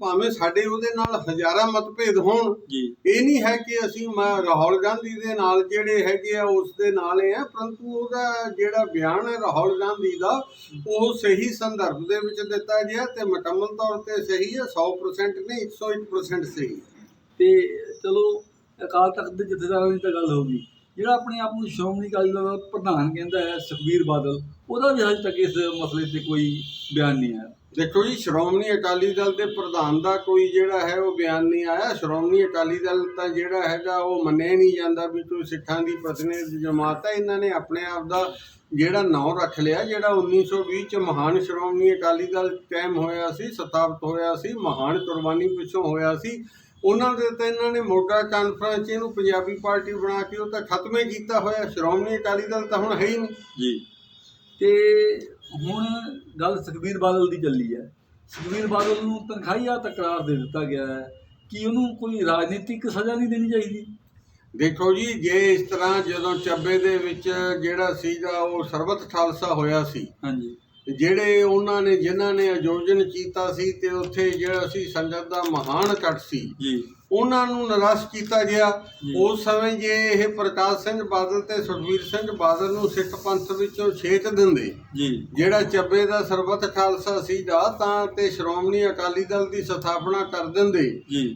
ਭਾਵੇਂ ਸਾਡੇ ਉਹਦੇ ਨਾਲ ਹਜ਼ਾਰਾਂ ਮਤਭੇਦ ਹੋਣ ਜੀ। ਇਹ ਨਹੀਂ ਹੈ ਕਿ ਅਸੀਂ ਮ- ਰਾਹੁਲ ਗਾਂਧੀ ਦੇ ਨਾਲ ਜਿਹੜੇ ਹੈਗੇ ਆ ਉਸ ਦੇ ਨਾਲ ਹੀ ਆ ਪਰੰਤੂ ਉਹਦਾ ਜਿਹੜਾ ਬਿਆਨ ਹੈ ਰਾਹੁਲ ਗਾਂਧੀ ਦਾ ਉਹ ਸਹੀ ਸੰਦਰਭ ਦੇ ਵਿੱਚ ਦਿੱਤਾ ਗਿਆ ਤੇ ਮੁਕੰਮਲ ਤੌਰ ਤੇ ਸਹੀ ਹੈ 100% ਨਹੀਂ 101% ਸਹੀ ਤੇ ਚਲੋ ਅਕਾਲ ਤਖਤ ਦੇ ਜਥੇਦਾਰਾਂ ਦੀ ਤਾਂ ਗੱਲ ਹੋ ਗਈ। ਜਿਹੜਾ ਆਪਣੇ ਆਪ ਨੂੰ ਸ਼੍ਰੋਮਣੀ ਅਕਾਲੀ ਦਲ ਦਾ ਪ੍ਰਧਾਨ ਕਹਿੰਦਾ ਹੈ ਸੁਖਬੀਰ ਬਾਦਲ ਉਹਦਾ ਵੀ ਹਜੇ ਤੱਕ ਇਸ ਮਸਲੇ ਤੇ ਕੋਈ ਬਿਆਨ ਨਹੀਂ ਆਇਆ। ਦੇਖੋ ਜੀ ਸ਼੍ਰੋਮਣੀ ਅਕਾਲੀ ਦਲ ਦੇ ਪ੍ਰਧਾਨ ਦਾ ਕੋਈ ਜਿਹੜਾ ਹੈ ਉਹ ਬਿਆਨ ਨਹੀਂ ਆਇਆ। ਸ਼੍ਰੋਮਣੀ ਅਕਾਲੀ ਦਲ ਤਾਂ ਜਿਹੜਾ ਹੈਗਾ ਉਹ ਮੰਨਿਆ ਨਹੀਂ ਜਾਂਦਾ ਵੀ ਕੋਈ ਸਿੱਖਾਂ ਦੀ ਪ੍ਰਤੀਨਿਧ ਜਮਾਤ ਹੈ। ਇਹਨਾਂ ਨੇ ਆਪਣੇ ਆਪ ਦਾ ਜਿਹੜਾ ਨਾਂ ਰੱਖ ਲਿਆ ਜਿਹੜਾ 1920 ਚ ਮਹਾਨ ਸ਼੍ਰੋਮਣੀ ਅਕਾਲੀ ਦਲ ਕਾਇਮ ਹੋਇਆ ਸੀ ਸਥਾਪਿਤ ਹੋਇਆ ਸੀ ਮਹਾਨ ਕੁਰਬਾਨੀ ਪਿੱਛੋਂ ਹੋਇਆ ਸੀ। ਉਹਨਾਂ ਦੇ ਤਾਂ ਇਹਨਾਂ ਨੇ ਮੋਗਾ ਕਾਨਫਰੰਸ ਇਹਨੂੰ ਪੰਜਾਬੀ ਪਾਰਟੀ ਬਣਾ ਕੇ ਉਹ ਤਾਂ ਖਤਮ ਕੀਤਾ ਹੋਇਆ। ਸ਼੍ਰੋਮਣੀ ਅਕਾਲੀ ਦਲ ਤਾਂ ਹੁਣ ਹੈ ਹੀ ਨਹੀਂ। ਜੀ। ਤੇ ਹੁਣ ਗੱਲ ਸੁਖਬੀਰ ਬਾਦਲ ਦੀ ਚੱਲੀ ਹੈ। ਸੁਖਬੀਰ ਬਾਦਲ ਨੂੰ ਤਨਖਾਹੀਆ ਤਕਰਾਰ ਦੇ ਦਿੱਤਾ ਗਿਆ ਹੈ ਕਿ ਉਹਨੂੰ ਕੋਈ ਰਾਜਨੀਤਿਕ ਸਜ਼ਾ ਨਹੀਂ ਦੇਣੀ ਚਾਹੀਦੀ। ਦੇਖੋ ਜੀ ਜੇ ਇਸ ਤਰ੍ਹਾਂ ਜਦੋਂ ਚੱਬੇ ਦੇ ਵਿੱਚ ਜਿਹੜਾ ਸੀਗਾ ਉਹ ਸਰਬਤ ਖਾਲਸਾ ਹੋਇਆ ਸੀ ਹਾਂਜੀ। ਜਿਹੜੇ ਉਹਨਾਂ ਨੇ ਜਿਨ੍ਹਾਂ ਨੇ ਆਯੋਜਨ ਕੀਤਾ ਸੀ ਤੇ ਉੱਥੇ ਜਿਹੜਾ ਸੀ ਸੰਗਤ ਦਾ ਮਹਾਨ ਇਕੱਠ ਸੀ ਜੀ। ਉਹਨਾਂ ਨੂੰ ਨਿਰਾਸ਼ ਕੀਤਾ ਗਿਆ। ਉਸ ਸਮੇਂ ਜੇ ਇਹ ਪ੍ਰਕਾਸ਼ ਸਿੰਘ ਬਾਦਲ ਤੇ ਸੁਖਬੀਰ ਸਿੰਘ ਬਾਦਲ ਨੂੰ ਸਿੱਖ ਪੰਥ ਵਿੱਚੋਂ ਛੇਕ ਦਿੰਦੇ ਜੀ। ਜਿਹੜਾ ਚੱਬੇ ਦਾ ਸਰਬਤ ਖਾਲਸਾ ਸੀਗਾ ਤਾਂ ਤੇ ਸ਼੍ਰੋਮਣੀ ਅਕਾਲੀ ਦਲ ਦੀ ਸਥਾਪਨਾ ਕਰ ਦਿੰਦੇ।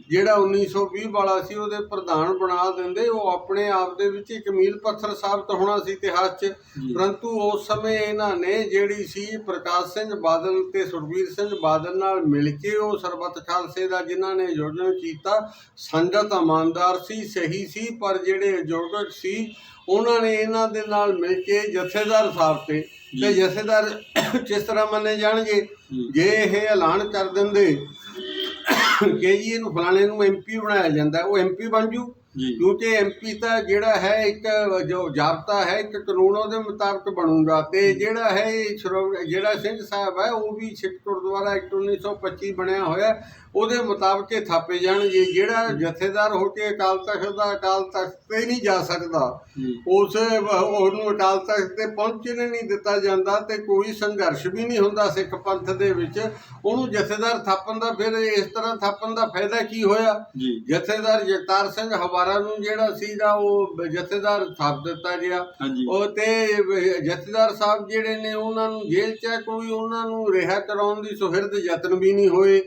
ਜਿਹੜਾ 1920 ਵਾਲਾ ਸੀ ਉਹਦੇ ਪ੍ਰਧਾਨ ਬਣਾ ਦਿੰਦੇ। ਉਹ ਆਪਣੇ ਆਪ ਦੇ ਵਿੱਚ ਇੱਕ ਮੀਲ ਪੱਥਰ ਸਾਬਤ ਹੋਣਾ ਸੀ ਇਤਿਹਾਸ 'ਚ। ਪਰੰਤੂ ਉਸ ਸਮੇਂ ਇਹਨਾਂ ਨੇ ਜਿਹੜੀ ਸੀ ਪ੍ਰਕਾਸ਼ ਸਿੰਘ ਬਾਦਲ ਤੇ ਸੁਖਬੀਰ ਸਿੰਘ ਬਾਦਲ ਨਾਲ ਮਿਲ ਕੇ ਉਹ ਸਰਬੱਤ ਖਾਲਸੇ ਦਾ ਜਿਨ੍ਹਾਂ ਨੇ ਆਯੋਜਨ ਕੀਤਾ ਸੰਗਤ ਇਮਾਨਦਾਰ ਸੀ ਸਹੀ ਸੀ ਪਰ ਜਿਹੜੇ ਆਯੋਜਕ ਸੀ ਉਹਨਾਂ ਨੇ ਇਹਨਾਂ ਦੇ ਨਾਲ ਮਿਲ ਕੇ ਜਥੇਦਾਰ ਸਾਹਿਬ ਤੇ ਤੇ ਜਥੇਦਾਰ ਕਿਸ ਤਰ੍ਹਾਂ ਮੰਨੇ ਜਾਣਗੇ? ਜੀ। ਇਹ ਐਲਾਨ ਕਰ ਦਿੰਦੇ ਕਿ ਜੀ ਇਹਨੂੰ ਫਲਾਣੇ ਨੂੰ ਐਮਪੀ ਬਣਾਇਆ ਜਾਂਦਾ ਉਹ ਐਮਪੀ ਬਣ ਜੂ। ਕਿਉਂਕਿ ਐਮਪੀ ਤਾਂ ਜਿਹੜਾ ਹੈ ਇੱਕ ਜੋ ਜਾਬਤਾ ਹੈ ਇੱਕ ਕਾਨੂੰਨ ਉਹਦੇ ਮੁਤਾਬਕ ਬਣੂਗਾ। ਤੇ ਜਿਹੜਾ ਹੈ ਜਿਹੜਾ ਸਿੰਘ ਸਾਹਿਬ ਹੈ ਉਹ ਵੀ ਸਿੱਖ ਗੁਰਦੁਆਰਾ ਐਕਟ 1925 ਬਣਿਆ ਹੋਇਆ। ਉਹਦੇ ਮੁਤਾਬਕ ਇਹ ਥਾਪੇ ਜਾਣਗੇ। ਜਿਹੜਾ ਜਥੇਦਾਰ ਹੋ ਕੇ ਅਕਾਲ ਤਖਤ ਦਾ ਅਕਾਲ ਤਖਤ ਤੇ ਨਹੀਂ ਜਾ ਸਕਦਾ ਉਸ ਉਹਨੂੰ ਅਕਾਲ ਤਖਤ ਤੇ ਪਹੁੰਚਣ ਨਹੀਂ ਦਿੱਤਾ ਜਾਂਦਾ ਤੇ ਕੋਈ ਸੰਘਰਸ਼ ਵੀ ਨਹੀਂ ਹੁੰਦਾ ਸਿੱਖ ਪੰਥ ਦੇ ਵਿੱਚ। ਉਹਨੂੰ ਜਥੇਦਾਰ ਥਾਪਣ ਦਾ ਫਿਰ ਇਸ ਤਰ੍ਹਾਂ ਥਾਪਣ ਦਾ ਫਾਇਦਾ ਕੀ ਹੋਇਆ? ਜਥੇਦਾਰ ਜਗਤਾਰ ਸਿੰਘ ਹਵਾਰਾ ਨੂੰ ਜਿਹੜਾ ਸੀਗਾ ਉਹ ਜਥੇਦਾਰ ਥਾਪ ਦਿੱਤਾ ਗਿਆ। ਉਹ ਤੇ ਜਥੇਦਾਰ ਸਾਹਿਬ ਜਿਹੜੇ ਨੇ ਉਹਨਾਂ ਨੂੰ ਜੇਲ੍ਹ 'ਚ ਹੈ, ਕੋਈ ਉਹਨਾਂ ਨੂੰ ਰਿਹਾ ਕਰਾਉਣ ਦੀ ਸੁਹਿਰਦ ਯਤਨ ਵੀ ਨਹੀਂ ਹੋਏ।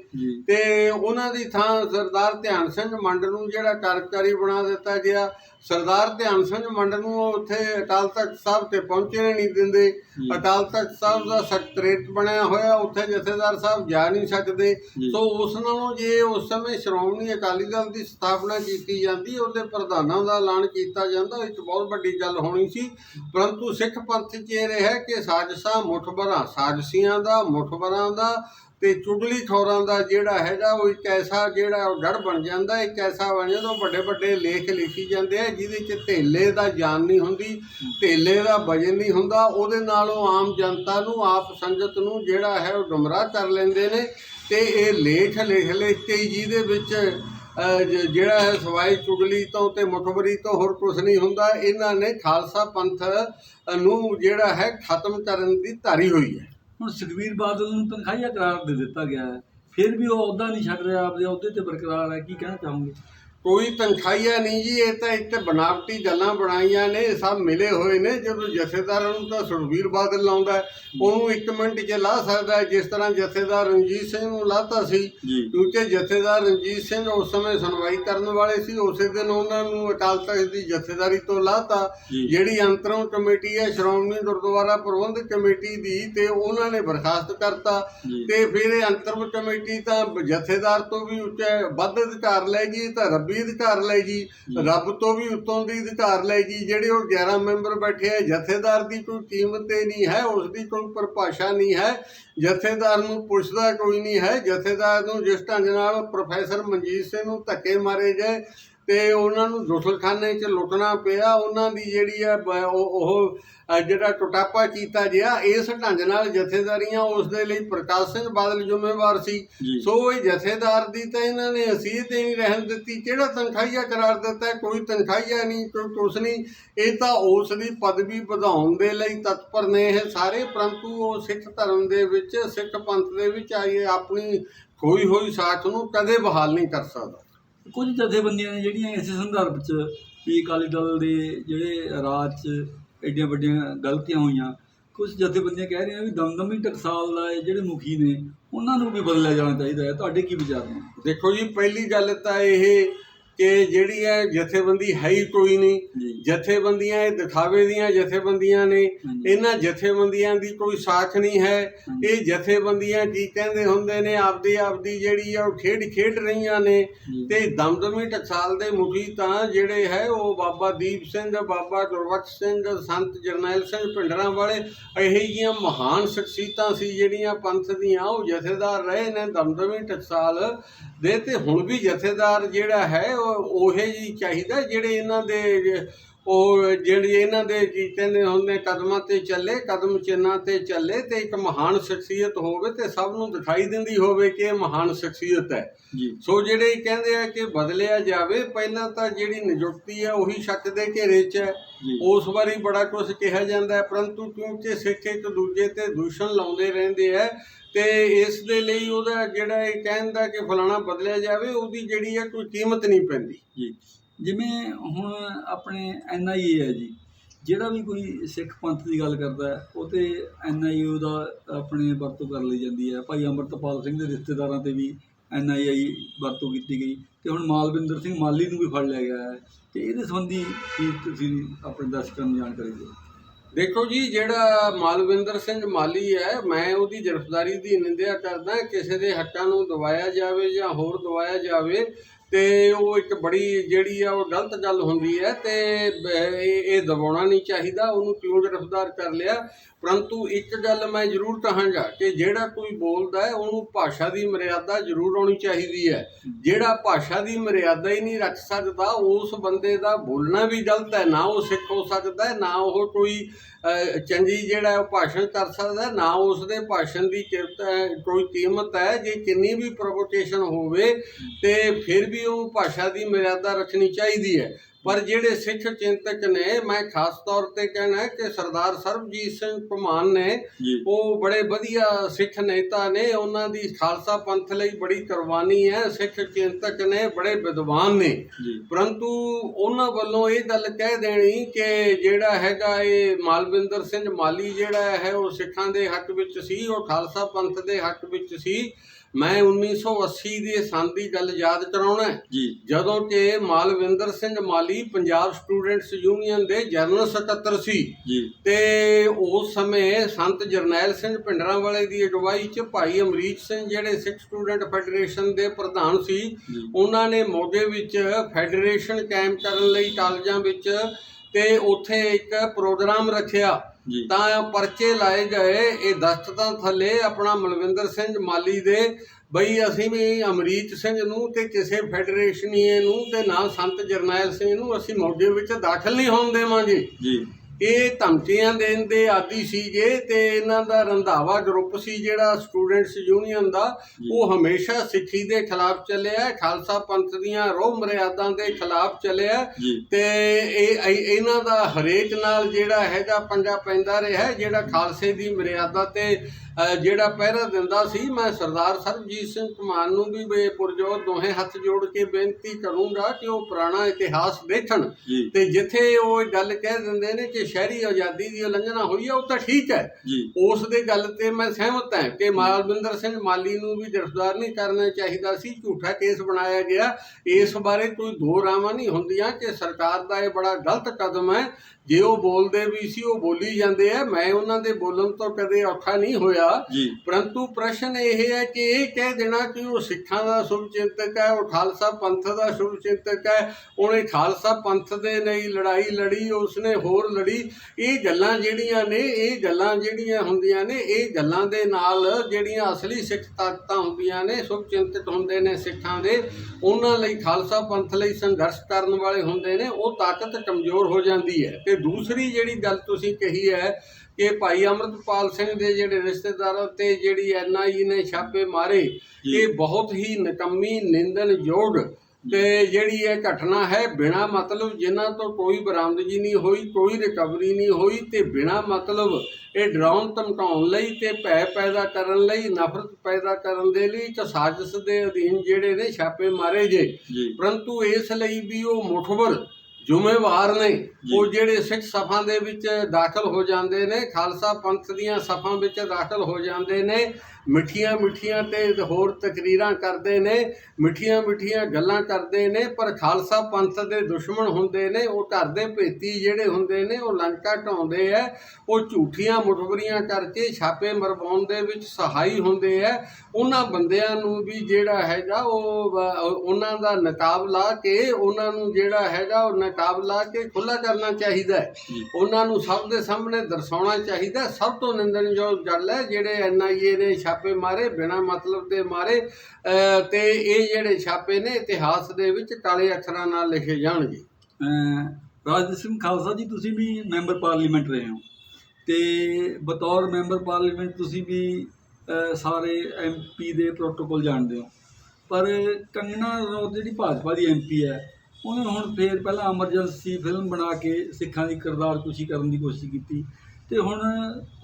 ਤੇ ਉਹਨਾਂ ਦੀ ਥਾਂ ਸਰਦਾਰ ਧਿਆਨ ਸਿੰਘ ਮੰਡ ਨੂੰ ਜਿਹੜਾ ਕਾਰਜਕਾਰੀ ਬਣਾ ਦਿੱਤਾ ਗਿਆ ਸਰਦਾਰ ਧਿਆਨ ਸਿੰਘ ਮੰਡ ਨੂੰ ਉੱਥੇ ਅਕਾਲ ਤਖਤ ਸਾਹਿਬ ਤੇ ਪਹੁੰਚਣੇ ਨਹੀਂ ਦਿੰਦੇ ਜੀ। ਅਕਾਲ ਤਖਤ ਸਾਹਿਬ ਦਾ ਸਕੱਤਰੇਤ ਬਣਿਆ ਹੋਇਆ ਉੱਥੇ ਜਥੇਦਾਰ ਸਾਹਿਬ ਜਾ ਨਹੀਂ ਸਕਦੇ। ਸੋ ਉਸ ਨਾਲੋਂ ਜੇ ਉਸ ਸਮੇਂ ਸ਼੍ਰੋਮਣੀ ਅਕਾਲੀ ਦਲ ਦੀ ਸਥਾਪਨਾ ਕੀਤੀ ਜਾਂਦੀ ਉਹਦੇ ਪ੍ਰਧਾਨਾਂ ਦਾ ਐਲਾਨ ਕੀਤਾ ਜਾਂਦਾ ਇੱਕ ਬਹੁਤ ਵੱਡੀ ਗੱਲ ਹੋਣੀ ਸੀ ਪਰੰਤੂ ਸਿੱਖ ਪੰਥ 'ਚ ਇਹ ਰਿਹਾ ਕਿ ਸਾਜ਼ਿਸ਼ਾਂ ਮੁਠਬਰਾਂ ਸਾਜ਼ਿਸ਼ੀਆਂ ਦਾ ਮੁਠਬਰਾਂ ਦਾ ਤੇ ਚੁਗਲੀ ਖੌਰਾਂ ਦਾ ਜਿਹੜਾ ਹੈਗਾ, ਉਹ ਇੱਕ ਐਸਾ ਜਿਹੜਾ ਉਹ ਡੜ ਬਣ ਜਾਂਦਾ, ਇੱਕ ਐਸਾ ਬਣ ਜਾਂਦਾ, ਉਹ ਵੱਡੇ ਵੱਡੇ ਲੇਖ ਲਿਖੀ ਜਾਂਦੇ ਆ, ਜਿਹਦੇ 'ਚ ਧੇਲੇ ਦਾ ਜਾਨ ਨਹੀਂ ਹੁੰਦੀ, ਧੇਲੇ ਦਾ ਵਜਨ ਨਹੀਂ ਹੁੰਦਾ, ਉਹਦੇ ਨਾਲ ਉਹ ਆਮ ਜਨਤਾ ਨੂੰ, ਆਪ ਸੰਗਤ ਨੂੰ ਜਿਹੜਾ ਹੈ, ਉਹ ਗੁੰਮਰਾਹ ਕਰ ਲੈਂਦੇ ਨੇ। ਤੇ ਇਹ ਲੇਖ ਲਿਖ ਲਿਖ ਕੇ ਜਿਹਦੇ ਵਿੱਚ ਜ- ਜਿਹੜਾ ਹੈ, ਸਵਾਈ ਚੁਗਲੀ ਤੋਂ ਤੇ ਮੁਖਬਰੀ ਤੋਂ ਹੋਰ ਕੁਝ ਨਹੀਂ ਹੁੰਦਾ, ਇਹਨਾਂ ਨੇ ਖਾਲਸਾ ਪੰਥ ਨੂੰ ਜਿਹੜਾ ਹੈ, ਖਤਮ ਕਰਨ ਦੀ ਧਾਰੀ ਹੋਈ ਹੈ। ਹੁਣ ਸੁਖਬੀਰ ਬਾਦਲ ਨੂੰ ਤਨਖਾਹੀਆ ਕਰਾਰ ਦੇ ਦਿੱਤਾ ਗਿਆ ਹੈ। ਫਿਰ ਵੀ ਉਹ ਅਹੁਦਾ ਨਹੀਂ ਛੱਡ ਰਿਹਾ, ਆਪਦੇ ਅਹੁਦੇ ਤੇ ਬਰਕਰਾਰ ਹੈ, ਕੀ ਕਹਿਣਾ ਚਾਹੋਗੇ? ਕੋਈ ਤਨਖਾਹੀਆ ਨਹੀਂ ਜੀ ਇਹ ਤਾਂ ਇੱਕ ਬਨਾਵਟੀ ਗੱਲਾਂ ਬਣਾਈਆਂ ਨੇ ਇਹ ਸਭ ਮਿਲੇ ਹੋਏ ਨੇ। ਜਦੋਂ ਜਥੇਦਾਰਾਂ ਨੂੰ ਤਾਂ ਸੁਖਬੀਰ ਬਾਦਲ ਲਾਉਂਦਾ ਉਹਨੂੰ ਇੱਕ ਮਿੰਟ 'ਚ ਲਾ ਸਕਦਾ ਹੈ ਜਿਸ ਤਰ੍ਹਾਂ ਜਥੇਦਾਰ ਰਣਜੀਤ ਸਿੰਘ ਨੂੰ ਲਾਤਾ ਸੀ। ਕਿਉਂਕਿ ਜਥੇਦਾਰ ਰਣਜੀਤ ਸਿੰਘ ਉਸ ਸਮੇਂ ਸੁਣਵਾਈ ਕਰਨ ਵਾਲੇ ਸੀ ਉਸੇ ਦਿਨ ਉਹਨਾਂ ਨੂੰ ਅਕਾਲ ਤਖਤ ਦੀ ਜਥੇਦਾਰੀ ਤੋਂ ਲਾਤਾ। ਜਿਹੜੀ ਅੰਤਰਮ ਕਮੇਟੀ ਹੈ ਸ਼੍ਰੋਮਣੀ ਗੁਰਦੁਆਰਾ ਪ੍ਰਬੰਧਕ ਕਮੇਟੀ ਦੀ ਤੇ ਉਹਨਾਂ ਨੇ ਬਰਖਾਸਤ ਕਰਤਾ। ਤੇ ਫਿਰ ਇਹ ਅੰਤਰਮ ਕਮੇਟੀ ਤਾਂ ਜਥੇਦਾਰ ਤੋਂ ਵੀ ਉੱਚਾ ਵੱਧ ਅਧਿਕਾਰ ਲੈ ਗਈ ਤਾਂ ਰੱਬੀ ਅਧਿਕਾਰ ਲੈ ਗਈ ਰੱਬ ਤੋਂ ਵੀ ਉੱਤੋਂ ਦੀ ਅਧਿਕਾਰ ਲੈ ਗਈ ਜਿਹੜੇ ਉਹ 11 ਮੈਂਬਰ ਬੈਠੇ ਆ ਜਥੇਦਾਰ ਦੀ ਕੋਈ ਕੀਮਤ ਹੀ ਨਹੀਂ ਹੈ ਉਸ ਦੀ ਕੋਈ ਪਰਿਭਾਸ਼ਾ ਨਹੀਂ ਹੈ ਜਥੇਦਾਰ ਨੂੰ ਪੁੱਛਦਾ ਕੋਈ ਨਹੀਂ ਹੈ ਜਥੇਦਾਰ ਨੂੰ ਜਿਸ ਢੰਗ ਨਾਲ ਪ੍ਰੋਫੈਸਰ ਮਨਜੀਤ ਸਿੰਘ ਨੂੰ ਧੱਕੇ ਮਾਰੇ ਗਏ ਤੇ ਉਹਨਾਂ ਨੂੰ ਗੁਸਲਖਾਨੇ 'ਚ ਲੁੱਟਣਾ ਪਿਆ ਉਹਨਾਂ ਦੀ ਜਿਹੜੀ ਹੈ ਬ- ਉਹ ਉਹ, ਜਿਹੜਾ ਟੁਟਾਪਾ ਕੀਤਾ ਗਿਆ ਇਸ ਢੰਗ ਨਾਲ ਜਥੇਦਾਰੀਆਂ ਉਸ ਦੇ ਲਈ ਪ੍ਰਕਾਸ਼ ਸਿੰਘ ਬਾਦਲ ਜ਼ਿੰਮੇਵਾਰ ਸੀ। ਸੋ ਇਹ ਜਥੇਦਾਰ ਦੀ ਤਾਂ ਇਹਨਾਂ ਨੇ ਅਸੀਤ ਹੀ ਨਹੀਂ ਰਹਿਣ ਦਿੱਤੀ ਕਿਹੜਾ ਤਨਖਾਹੀਆ ਕਰਾਰ ਦਿੱਤਾ? ਕੋਈ ਤਨਖਾਹੀਆ ਨਹੀਂ ਕੋਈ ਕੁਛ ਨਹੀਂ ਇਹ ਤਾਂ ਉਸ ਦੀ ਪਦਵੀ ਵਧਾਉਣ ਦੇ ਲਈ ਤਤਪਰ ਨੇ ਇਹ ਸਾਰੇ ਪਰੰਤੂ ਉਹ ਸਿੱਖ ਧਰਮ ਦੇ ਵਿੱਚ ਸਿੱਖ ਪੰਥ ਦੇ ਵਿੱਚ ਆਈ ਆਪਣੀ ਖੋਈ ਹੋਈ ਸਾਖ ਨੂੰ ਕਦੇ ਬਹਾਲ ਨਹੀਂ ਕਰ ਸਕਦਾ ਕੁਝ ਜਥੇਬੰਦੀਆਂ ਨੇ ਜਿਹੜੀਆਂ ਇਸ ਸੰਦਰਭ 'ਚ ਵੀ ਅਕਾਲੀ ਦਲ ਦੇ ਜਿਹੜੇ ਰਾਜ 'ਚ ਐਡੀਆਂ ਵੱਡੀਆਂ ਗਲਤੀਆਂ ਹੋਈਆਂ, ਕੁਝ ਜਥੇਬੰਦੀਆਂ ਕਹਿ ਰਹੀਆਂ ਵੀ ਦਮਦਮੀ ਟਕਸਾਲ ਦਾ ਜਿਹੜੇ ਮੁਖੀ ਨੇ, ਉਹਨਾਂ ਨੂੰ ਵੀ ਬਦਲਿਆ ਜਾਣਾ ਚਾਹੀਦਾ ਹੈ। ਤੁਹਾਡੇ ਕੀ ਵਿਚਾਰ ਨੇ? ਦੇਖੋ ਜੀ, ਪਹਿਲੀ ਗੱਲ ਤਾਂ ਇਹ ਕਿ ਜਿਹੜੀ ਹੈ ਜਥੇਬੰਦੀ ਹੈ ਹੀ ਕੋਈ ਨਹੀਂ। ਜਥੇਬੰਦੀਆਂ ਇਹ ਦਿਖਾਵੇ ਦੀਆਂ ਜਥੇਬੰਦੀਆਂ ਨੇ। ਇਹਨਾਂ ਜਥੇਬੰਦੀਆਂ ਦੀ ਕੋਈ ਸਾਖ ਨਹੀਂ ਹੈ। ਇਹ ਜਥੇਬੰਦੀਆਂ ਕੀ ਕਹਿੰਦੇ ਹੁੰਦੇ ਨੇ? ਆਪਦੀ ਆਪਦੀ ਜਿਹੜੀ ਆ ਉਹ ਖੇਡ ਖੇਡ ਰਹੀਆਂ ਨੇ। ਤੇ ਦਮਦਮੀ ਟਕਸਾਲ ਦੇ ਮੁਖੀ ਤਾਂ ਜਿਹੜੇ ਹੈ ਉਹ ਬਾਬਾ ਦੀਪ ਸਿੰਘ ਬਾਬਾ ਗੁਰਬਖਸ਼ ਸਿੰਘ ਸੰਤ ਜਰਨੈਲ ਸਿੰਘ ਪਿੰਡਰਾਂ ਵਾਲੇ ਇਹੋ ਜਿਹੀਆਂ ਮਹਾਨ ਸ਼ਖਸੀਅਤਾਂ ਸੀ ਜਿਹੜੀਆਂ ਪੰਥ ਦੀਆਂ ਉਹ ਜਥੇਦਾਰ ਰਹੇ ਨੇ। ਦਮਦਮੀ ਟਕਸਾਲ ਦੇ ਤੇ ਹੁਣ ਵੀ ਜਥੇਦਾਰ ਜਿਹੜਾ ਹੈ ਉਹ ਉਹੇ ਜੀ ਚਾਹੀਦਾ ਜਿਹੜੇ ਇਹਨਾਂ ਦੇ ਉਹ ਜਿਹੜੇ ਇਹਨਾਂ ਦੇ ਕਹਿੰਦੇ ਹੁੰਦੇ ਕਦਮਾਂ ਤੇ ਚੱਲੇ ਕਦਮ ਚਿੰਨ੍ਹਾਂ ਤੇ ਚੱਲੇ ਤੇ ਇੱਕ ਮਹਾਨ ਸ਼ਖਸੀਅਤ ਹੋਵੇ ਤੇ ਸਭ ਨੂੰ ਦਿਖਾਈ ਦਿੰਦੀ ਹੋਵੇ ਕਿ ਇਹ ਮਹਾਨ ਸ਼ਖਸੀਅਤ ਹੈ। ਸੋ ਜਿਹੜੇ ਕਹਿੰਦੇ ਆ ਕਿ ਬਦਲਿਆ ਜਾਵੇ ਪਹਿਲਾਂ ਤਾਂ ਜਿਹੜੀ ਨਿਯੁਕਤੀ ਹੈ ਉਹੀ ਸ਼ੱਕ ਦੇ ਘੇਰੇ 'ਚ ਹੈ। ਉਸ ਵਾਰੀ ਬੜਾ ਕੁਝ ਕਿਹਾ ਜਾਂਦਾ ਹੈ ਪਰੰਤੂ ਕਿਉਂਕਿ ਸਿੱਖ ਇੱਕ ਦੂਜੇ ਤੇ ਦੂਸ਼ਣ ਲਾਉਂਦੇ ਰਹਿੰਦੇ ਆ ਤੇ ਇਸ ਦੇ ਲਈ ਉਹਦਾ ਜਿਹੜਾ ਇਹ ਕਹਿੰਦਾ ਕਿ ਫਲਾਣਾ ਬਦਲਿਆ ਜਾਵੇ, ਉਹਦੀ ਜਿਹੜੀ ਹੈ ਕੋਈ ਕੀਮਤ ਨਹੀਂ ਪੈਂਦੀ। ਜੀ। ਜਿਵੇਂ ਹੁਣ ਆਪਣੇ ਐਨਆਈਏ ਹੈ ਜੀ, ਜਿਹੜਾ ਵੀ ਕੋਈ ਸਿੱਖ ਪੰਥ ਦੀ ਗੱਲ ਕਰਦਾ ਹੈ, ਉਹ ਤੇ ਐਨਆਈਏ ਦਾ ਆਪਣੇ ਵਰਤੋਂ ਕਰ ਲਈ ਜਾਂਦੀ ਹੈ। ਭਾਈ ਅੰਮ੍ਰਿਤਪਾਲ ਸਿੰਘ ਦੇ ਰਿਸ਼ਤੇਦਾਰਾਂ ਤੇ ਵੀ ਐਨਆਈਏ ਵਰਤੋਂ ਕੀਤੀ ਗਈ ਤੇ ਹੁਣ ਮਾਲਵਿੰਦਰ ਸਿੰਘ ਮਾਲੀ ਨੂੰ ਵੀ ਫੜ ਲਿਆ ਗਿਆ ਹੈ। ਤੇ ਇਹਦੇ ਸੰਬੰਧੀ ਕੀ ਤੁਸੀਂ ਆਪਣੇ ਦਰਸ਼ਕਾਂ ਨੂੰ ਜਾਣਕਾਰੀ ਦਿਓ? ਦੇਖੋ ਜੀ, ਜਿਹੜਾ ਮਾਲਵਿੰਦਰ ਸਿੰਘ ਮਾਲੀ ਹੈ, ਮੈਂ ਉਹਦੀ ਗ੍ਰਿਫਤਾਰੀ ਦੀ ਨਿੰਦਿਆ ਕਰਦਾ, ਕਿਸੇ ਦੇ ਹੱਕਾਂ ਨੂੰ ਦਵਾਇਆ ਜਾਵੇ ਜਾਂ ਹੋਰ ਦਵਾਇਆ ਜਾਵੇ ਤੇ ਉਹ ਇੱਕ ਬੜੀ ਜਿਹੜੀ ਆ, ਉਹ ਗਲਤ ਗੱਲ ਹੁੰਦੀ ਹੈ ਤੇ ਇਹ ਦਬਾਉਣਾ ਨਹੀਂ ਚਾਹੀਦਾ, ਉਹਨੂੰ ਕਿਉਂ ਗ੍ਰਿਫਤਾਰ ਕਰ ਲਿਆ। ਪਰੰਤੂ ਇੱਕ ਗੱਲ ਮੈਂ ਜ਼ਰੂਰ ਕਹਾਂਗਾ ਕਿ ਜਿਹੜਾ ਕੋਈ ਬੋਲਦਾ ਹੈ, ਉਹਨੂੰ ਭਾਸ਼ਾ ਦੀ ਮਰਿਆਦਾ ਜ਼ਰੂਰ ਆਉਣੀ ਚਾਹੀਦੀ ਹੈ। ਜਿਹੜਾ ਭਾਸ਼ਾ ਦੀ ਮਰਿਆਦਾ ਹੀ ਨਹੀਂ ਰੱਖ ਸਕਦਾ, ਉਸ ਬੰਦੇ ਦਾ ਬੋਲਣਾ ਵੀ ਗਲਤ ਹੈ, ਨਾ ਉਹ ਸਿੱਖ ਹੋ ਸਕਦਾ ਹੈ, ਨਾ ਉਹ ਕੋਈ ਚੰਗੀ ਜਿਹੜਾ ਉਹ ਭਾਸ਼ਣ ਕਰ ਸਕਦਾ, ਨਾ ਉਸ ਦੇ ਭਾਸ਼ਣ ਦੀ ਕੀਮਤ ਕੋਈ ਕੀਮਤ ਹੈ, ਜੇ ਕਿੰਨੀ ਵੀ ਪ੍ਰੋਵੋਕੇਸ਼ਨ ਹੋਵੇ ਤੇ ਫਿਰ ਵੀ ਉਹ ਭਾਸ਼ਾ ਦੀ ਮਰਿਆਦਾ ਰੱਖਣੀ ਚਾਹੀਦੀ ਹੈ। ਪਰ ਜਿਹੜੇ ਸਿੱਖ ਚਿੰਤਕ ਨੇ ਮੈਂ ਖਾਸ ਤੌਰ ਤੇ ਕਹਿਣਾ ਕਿ ਸਰਦਾਰ ਸਰਬਜੀਤ ਸਿੰਘ ਧਮਾਨ ਨੇ ਉਹ ਬੜੇ ਵਧੀਆ ਸਿੱਖ ਨੇਤਾ ਨੇ ਉਹਨਾਂ ਦੀ ਖਾਲਸਾ ਪੰਥ ਲਈ ਬੜੀ ਕੁਰਬਾਨੀ ਹੈ ਸਿੱਖ ਚਿੰਤਕ ਨੇ ਬੜੇ ਵਿਦਵਾਨ ਨੇ। ਪਰੰਤੂ ਉਹਨਾਂ ਵੱਲੋਂ ਇਹ ਗੱਲ ਕਹਿ ਦੇਣੀ ਕਿ ਜਿਹੜਾ ਹੈਗਾ ਇਹ ਮਾਲਵਿੰਦਰ ਸਿੰਘ ਮਾਲੀ ਜਿਹੜਾ ਹੈ ਉਹ ਸਿੱਖਾਂ ਦੇ ਹੱਕ ਵਿੱਚ ਸੀ ਉਹ ਖਾਲਸਾ ਪੰਥ ਦੇ ਹੱਕ ਵਿੱਚ ਸੀ। ਮੈਂ 1980 ਦੇ ਸੰਨ ਦੀ ਗੱਲ ਯਾਦ ਕਰਾਉਣਾ ਜੀ। ਜਦੋਂ ਕਿ ਮਾਲਵਿੰਦਰ ਸਿੰਘ ਮਾਲੀ ਪੰਜਾਬ ਸਟੂਡੈਂਟਸ ਯੂਨੀਅਨ ਦੇ ਜਨਰਲ ਸਕੱਤਰ ਸੀ। ਜੀ। ਤੇ ਉਸ ਸਮੇਂ ਸੰਤ ਜਰਨੈਲ ਸਿੰਘ ਭਿੰਡਰਾਂ ਵਾਲੇ ਦੀ ਅਗਵਾਈ 'ਚ ਭਾਈ ਅਮਰੀਕ ਸਿੰਘ ਜਿਹੜੇ ਸਿੱਖ ਸਟੂਡੈਂਟ ਫੈਡਰੇਸ਼ਨ ਦੇ ਪ੍ਰਧਾਨ ਸੀ ਉਹਨਾਂ ਨੇ ਮੋਗੇ ਵਿੱਚ ਫੈਡਰੇਸ਼ਨ ਕਾਇਮ ਕਰਨ ਲਈ ਕਾਲਜਾਂ ਵਿੱਚ ਤੇ ਉੱਥੇ ਇੱਕ ਪ੍ਰੋਗਰਾਮ ਰੱਖਿਆ। ਤਾਂ ਪਰਚੇ ਲਾਏ ਗਏ ਇਹ ਦਸਤਕਾਂ ਥੱਲੇ ਆਪਣਾ ਮਲਵਿੰਦਰ ਸਿੰਘ ਮਾਲੀ ਦੇ ਬਈ ਅਸੀਂ ਵੀ ਅਮਰੀਕ ਸਿੰਘ ਨੂੰ ਤੇ ਕਿਸੇ ਫੈਡਰੇਸ਼ਨੀਏ ਨੂੰ ਤੇ ਨਾ ਸੰਤ ਜਰਨੈਲ ਸਿੰਘ ਨੂੰ ਅਸੀਂ ਮੋਗੇ ਵਿੱਚ ਦਾਖਲ ਨਹੀਂ ਹੋਣ ਦੇਵਾਂਗੇ। ਜੀ। ਇਹ ਧਮਕੀਆਂ ਦੇਣ ਦੇ ਆਦੀ ਸੀਗੇ ਤੇ ਇਹਨਾਂ ਦਾ ਰੰਧਾਵਾ ਗਰੁੱਪ ਸੀ ਜਿਹੜਾ ਸਟੂਡੈਂਟਸ ਯੂਨੀਅਨ ਦਾ ਉਹ ਹਮੇਸ਼ਾ ਸਿੱਖੀ ਦੇ ਖਿਲਾਫ ਚੱਲਿਆ ਖਾਲਸਾ ਪੰਥ ਦੀਆਂ ਰੋਹ ਮਰਿਆਦਾਂ ਦੇ ਖਿਲਾਫ ਚੱਲਿਆ ਤੇ ਇਹ ਇਹ- ਇਹਨਾਂ ਦਾ ਹਰੇਕ ਨਾਲ ਜਿਹੜਾ ਹੈਗਾ ਪੰਗਾ ਪੈਂਦਾ ਰਿਹਾ ਜਿਹੜਾ ਖਾਲਸੇ ਦੀ ਮਰਿਆਦਾ ਤੇ ਜਿਹੜਾ ਪਹਿਰਾ ਦਿੰਦਾ ਸੀ ਮੈਂ ਸਰਦਾਰ ਸਰਬਜੀਤ ਸਿੰਘ ਧਮਾਨ ਨੂੰ ਵੀ ਬੇ ਪੁਰਜੋਤ ਦੋਹੇ ਹੱਥ ਜੋੜ ਕੇ ਬੇਨਤੀ ਕਰੂੰਗਾ ਕਿ ਉਹ ਪੁਰਾਣਾ ਇਤਿਹਾਸ ਦੇਖਣ ਤੇ ਜਿੱਥੇ ਉਹ ਗੱਲ ਕਹਿ ਦਿੰਦੇ ਨੇ ਕਿ ਸ਼ਹਿਰੀ ਆਜ਼ਾਦੀ ਦੀ ਉਲੰਘਣਾ ਹੋਈ ਹੈ ਉਹ ਤਾਂ ਠੀਕ ਹੈ। ਉਸ ਦੇ ਗੱਲ ਤੇ ਮੈਂ ਸਹਿਮਤ ਹਾਂ ਕਿ ਮਾਲਵਿੰਦਰ ਸਿੰਘ ਮਾਲੀ ਨੂੰ ਵੀ ਗ੍ਰਿਫਤਾਰ ਨਹੀਂ ਕਰਨਾ ਚਾਹੀਦਾ ਸੀ ਝੂਠਾ ਕੇਸ ਬਣਾਇਆ ਗਿਆ। ਇਸ ਬਾਰੇ ਕੋਈ ਦੋ ਰਾਵਾਂ ਨਹੀਂ ਹੁੰਦੀਆਂ ਕਿ ਸਰਕਾਰ ਦਾ ਇਹ ਬੜਾ ਗਲਤ ਕਦਮ ਹੈ ਜੇ ਉਹ ਬੋਲਦੇ ਵੀ ਸੀ ਉਹ ਬੋਲੀ ਜਾਂਦੇ ਆ। ਮੈਂ ਉਹਨਾਂ ਦੇ ਬੋਲਣ ਤੋਂ ਕਦੇ ਔਖਾ ਨਹੀਂ ਹੋਇਆ। ਪਰੰਤੂ ਪ੍ਰਸ਼ਨ ਇਹ ਹੈ ਕਿ ਇਹ ਕਹਿ ਦੇਣਾ ਕਿ ਉਹ ਸਿੱਖਾਂ ਦਾ ਸ਼ੁਭ ਚਿੰਤਕ ਹੈ ਉਹ ਖਾਲਸਾ ਪੰਥ ਦਾ ਸ਼ੁਭ ਚਿੰਤਕ ਹੈ। ਉਹਨੇ ਖਾਲਸਾ ਪੰਥ ਦੇ ਲਈ ਲੜਾਈ ਲੜੀ ਉਸਨੇ ਹੋਰ ਲੜੀ। ਇਹ ਗੱਲਾਂ ਜਿਹੜੀਆਂ ਨੇ ਇਹ ਗੱਲਾਂ ਜਿਹੜੀਆਂ ਹੁੰਦੀਆਂ ਨੇ ਇਹ ਗੱਲਾਂ ਦੇ ਨਾਲ ਜਿਹੜੀਆਂ ਅਸਲੀ ਸਿੱਖ ਤਾਕਤਾਂ ਹੁੰਦੀਆਂ ਨੇ ਸ਼ੁਭ ਚਿੰਤਕ ਹੁੰਦੇ ਨੇ ਸਿੱਖਾਂ ਦੇ ਉਹਨਾਂ ਲਈ ਖਾਲਸਾ ਪੰਥ ਲਈ ਸੰਘਰਸ਼ ਕਰਨ ਵਾਲੇ ਹੁੰਦੇ ਨੇ ਉਹ ਤਾਕਤ ਕਮਜ਼ੋਰ ਹੋ ਜਾਂਦੀ ਹੈ। ਤੇ ਦੂਸਰੀ ਜਿਹੜੀ ਗੱਲ ਤੁਸੀਂ ਕਹੀ ਹੈ ਕਿ ਭਾਈ ਅਮਰਤਪਾਲ ਸਿੰਘ ਦੇ ਜਿਹੜੇ ਰਿਸ਼ਤੇਦਾਰਾਂ ਤੇ ਜਿਹੜੀ ਐਨਆਈ ਨੇ ਛਾਪੇ ਮਾਰੇ ਇਹ ਬਹੁਤ ਹੀ ਨਿਕੰਮੀ ਨਿੰਦਣਯੋਗ ਤੇ ਜਿਹੜੀ ਇਹ ਘਟਨਾ ਹੈ ਬਿਨਾ ਮਤਲਬ ਜਿਨ੍ਹਾਂ ਤੋਂ ਕੋਈ ਬਰਾਮਦਗੀ ਨਹੀਂ ਹੋਈ ਕੋਈ ਰਿਕਵਰੀ ਨਹੀਂ ਹੋਈ ਤੇ ਬਿਨਾ ਮਤਲਬ ਇਹ ਡਰਾਉਣ ਧਮਕਾਉਣ ਲਈ ਤੇ ਭੈ ਪੈਦਾ ਕਰਨ ਲਈ ਨਫ਼ਰਤ ਪੈਦਾ ਕਰਨ ਦੇ ਲਈ ਇੱਕ ਸਾਜ਼ਿਸ਼ ਦੇ ਅਧੀਨ ਜਿਹੜੇ ਨੇ ਛਾਪੇ ਮਾਰੇ ਜੇ। ਜੀ। ਪਰੰਤੂ ਇਸ ਲਈ ਵੀ ਉਹ ਮੁਖਬਰ ਜ਼ਿੰਮੇਵਾਰ ਨੇ। ਉਹ ਜਿਹੜੇ ਸਿੱਖ ਸਫਾਂ ਦੇ ਵਿੱਚ ਦਾਖਲ ਹੋ ਜਾਂਦੇ ਨੇ ਖਾਲਸਾ ਪੰਥ ਦੀਆਂ ਸਫਾਂ ਵਿੱਚ ਦਾਖਲ ਹੋ ਜਾਂਦੇ ਨੇ ਮਿੱਠੀਆਂ ਮਿੱਠੀਆਂ ਤੇ ਹੋਰ ਤਕਰੀਰਾਂ ਕਰਦੇ ਨੇ ਮਿੱਠੀਆਂ ਮਿੱਠੀਆਂ ਗੱਲਾਂ ਕਰਦੇ ਨੇ ਪਰ ਖਾਲਸਾ ਪੰਥ ਦੇ ਦੁਸ਼ਮਣ ਹੁੰਦੇ ਨੇ ਉਹ ਘਰ ਦੇ ਭੇਤੀ ਜਿਹੜੇ ਹੁੰਦੇ ਨੇ ਉਹ ਲੰਕਾ ਢਾਉਂਦੇ ਆ ਉਹ ਝੂਠੀਆਂ ਮੁਠਬਰੀਆਂ ਕਰਕੇ ਛਾਪੇ ਮਰਵਾਉਣ ਦੇ ਵਿੱਚ ਸਹਾਈ ਹੁੰਦੇ ਆ ਉਹਨਾਂ ਬੰਦਿਆਂ ਨੂੰ ਵੀ ਜਿਹੜਾ ਹੈਗਾ ਉਹ ਉਹਨਾਂ ਦਾ ਨਕਾਬ ਲਾ ਕੇ ਉਹਨਾਂ ਨੂੰ ਜਿਹੜਾ ਹੈਗਾ ਉਹ ਨਕਾਬ ਲਾ ਕੇ ਖੁੱਲਾ ਕਰਨਾ ਚਾਹੀਦਾ ਹੈ ਉਹਨਾਂ ਨੂੰ ਸਭ ਦੇ ਸਾਹਮਣੇ ਦਰਸਾਉਣਾ ਚਾਹੀਦਾ। ਸਭ ਤੋਂ ਨਿੰਦਣਯੋਗ ਗੱਲ ਹੈ ਜਿਹੜੇ ਐਨਆਈਏ ਨੇ ਛਾਪੇ ਮਾਰੇ ਬਿਨਾਂ ਮਤਲਬ ਦੇ ਮਾਰੇ ਅਹ ਤੇ ਇਹ ਜਿਹੜੇ ਛਾਪੇ ਨੇ ਇਤਿਹਾਸ ਦੇ ਵਿੱਚ ਕਾਲੇ ਅੱਖਰਾਂ ਨਾਲ ਲਿਖੇ ਜਾਣਗੇ। ਰਾਜਦੀਪ ਸਿੰਘ ਖਾਲਸਾ ਜੀ ਤੁਸੀਂ ਵੀ ਮੈਂਬਰ ਪਾਰਲੀਮੈਂਟ ਰਹੇ ਹੋ। ਤੇ ਬਤੌਰ ਮੈਂਬਰ ਪਾਰਲੀਮੈਂਟ ਤੁਸੀਂ ਵੀ ਅਹ, ਸਾਰੇ ਐਮਪੀ ਦੇ ਪ੍ਰੋਟੋਕੋਲ ਜਾਣਦੇ ਹੋ। ਪਰ ਕੰਗਣਾ ਰਣੌਤ ਜਿਹੜੀ ਭਾਜਪਾ ਦੀ ਐਮਪੀ ਹੈ ਉਹਨੇ ਹੁਣ ਫੇਰ ਪਹਿਲਾਂ ਐਮਰਜੈਂਸੀ ਫਿਲਮ ਬਣਾ ਕੇ ਸਿੱਖਾਂ ਦੀ ਕਿਰਦਾਰ ਕਿਰਦਾਰਕੁਸ਼ੀ ਕਰਨ ਦੀ ਕੋਸ਼ਿਸ਼ ਕੀਤੀ। ਤੇ ਹੁਣ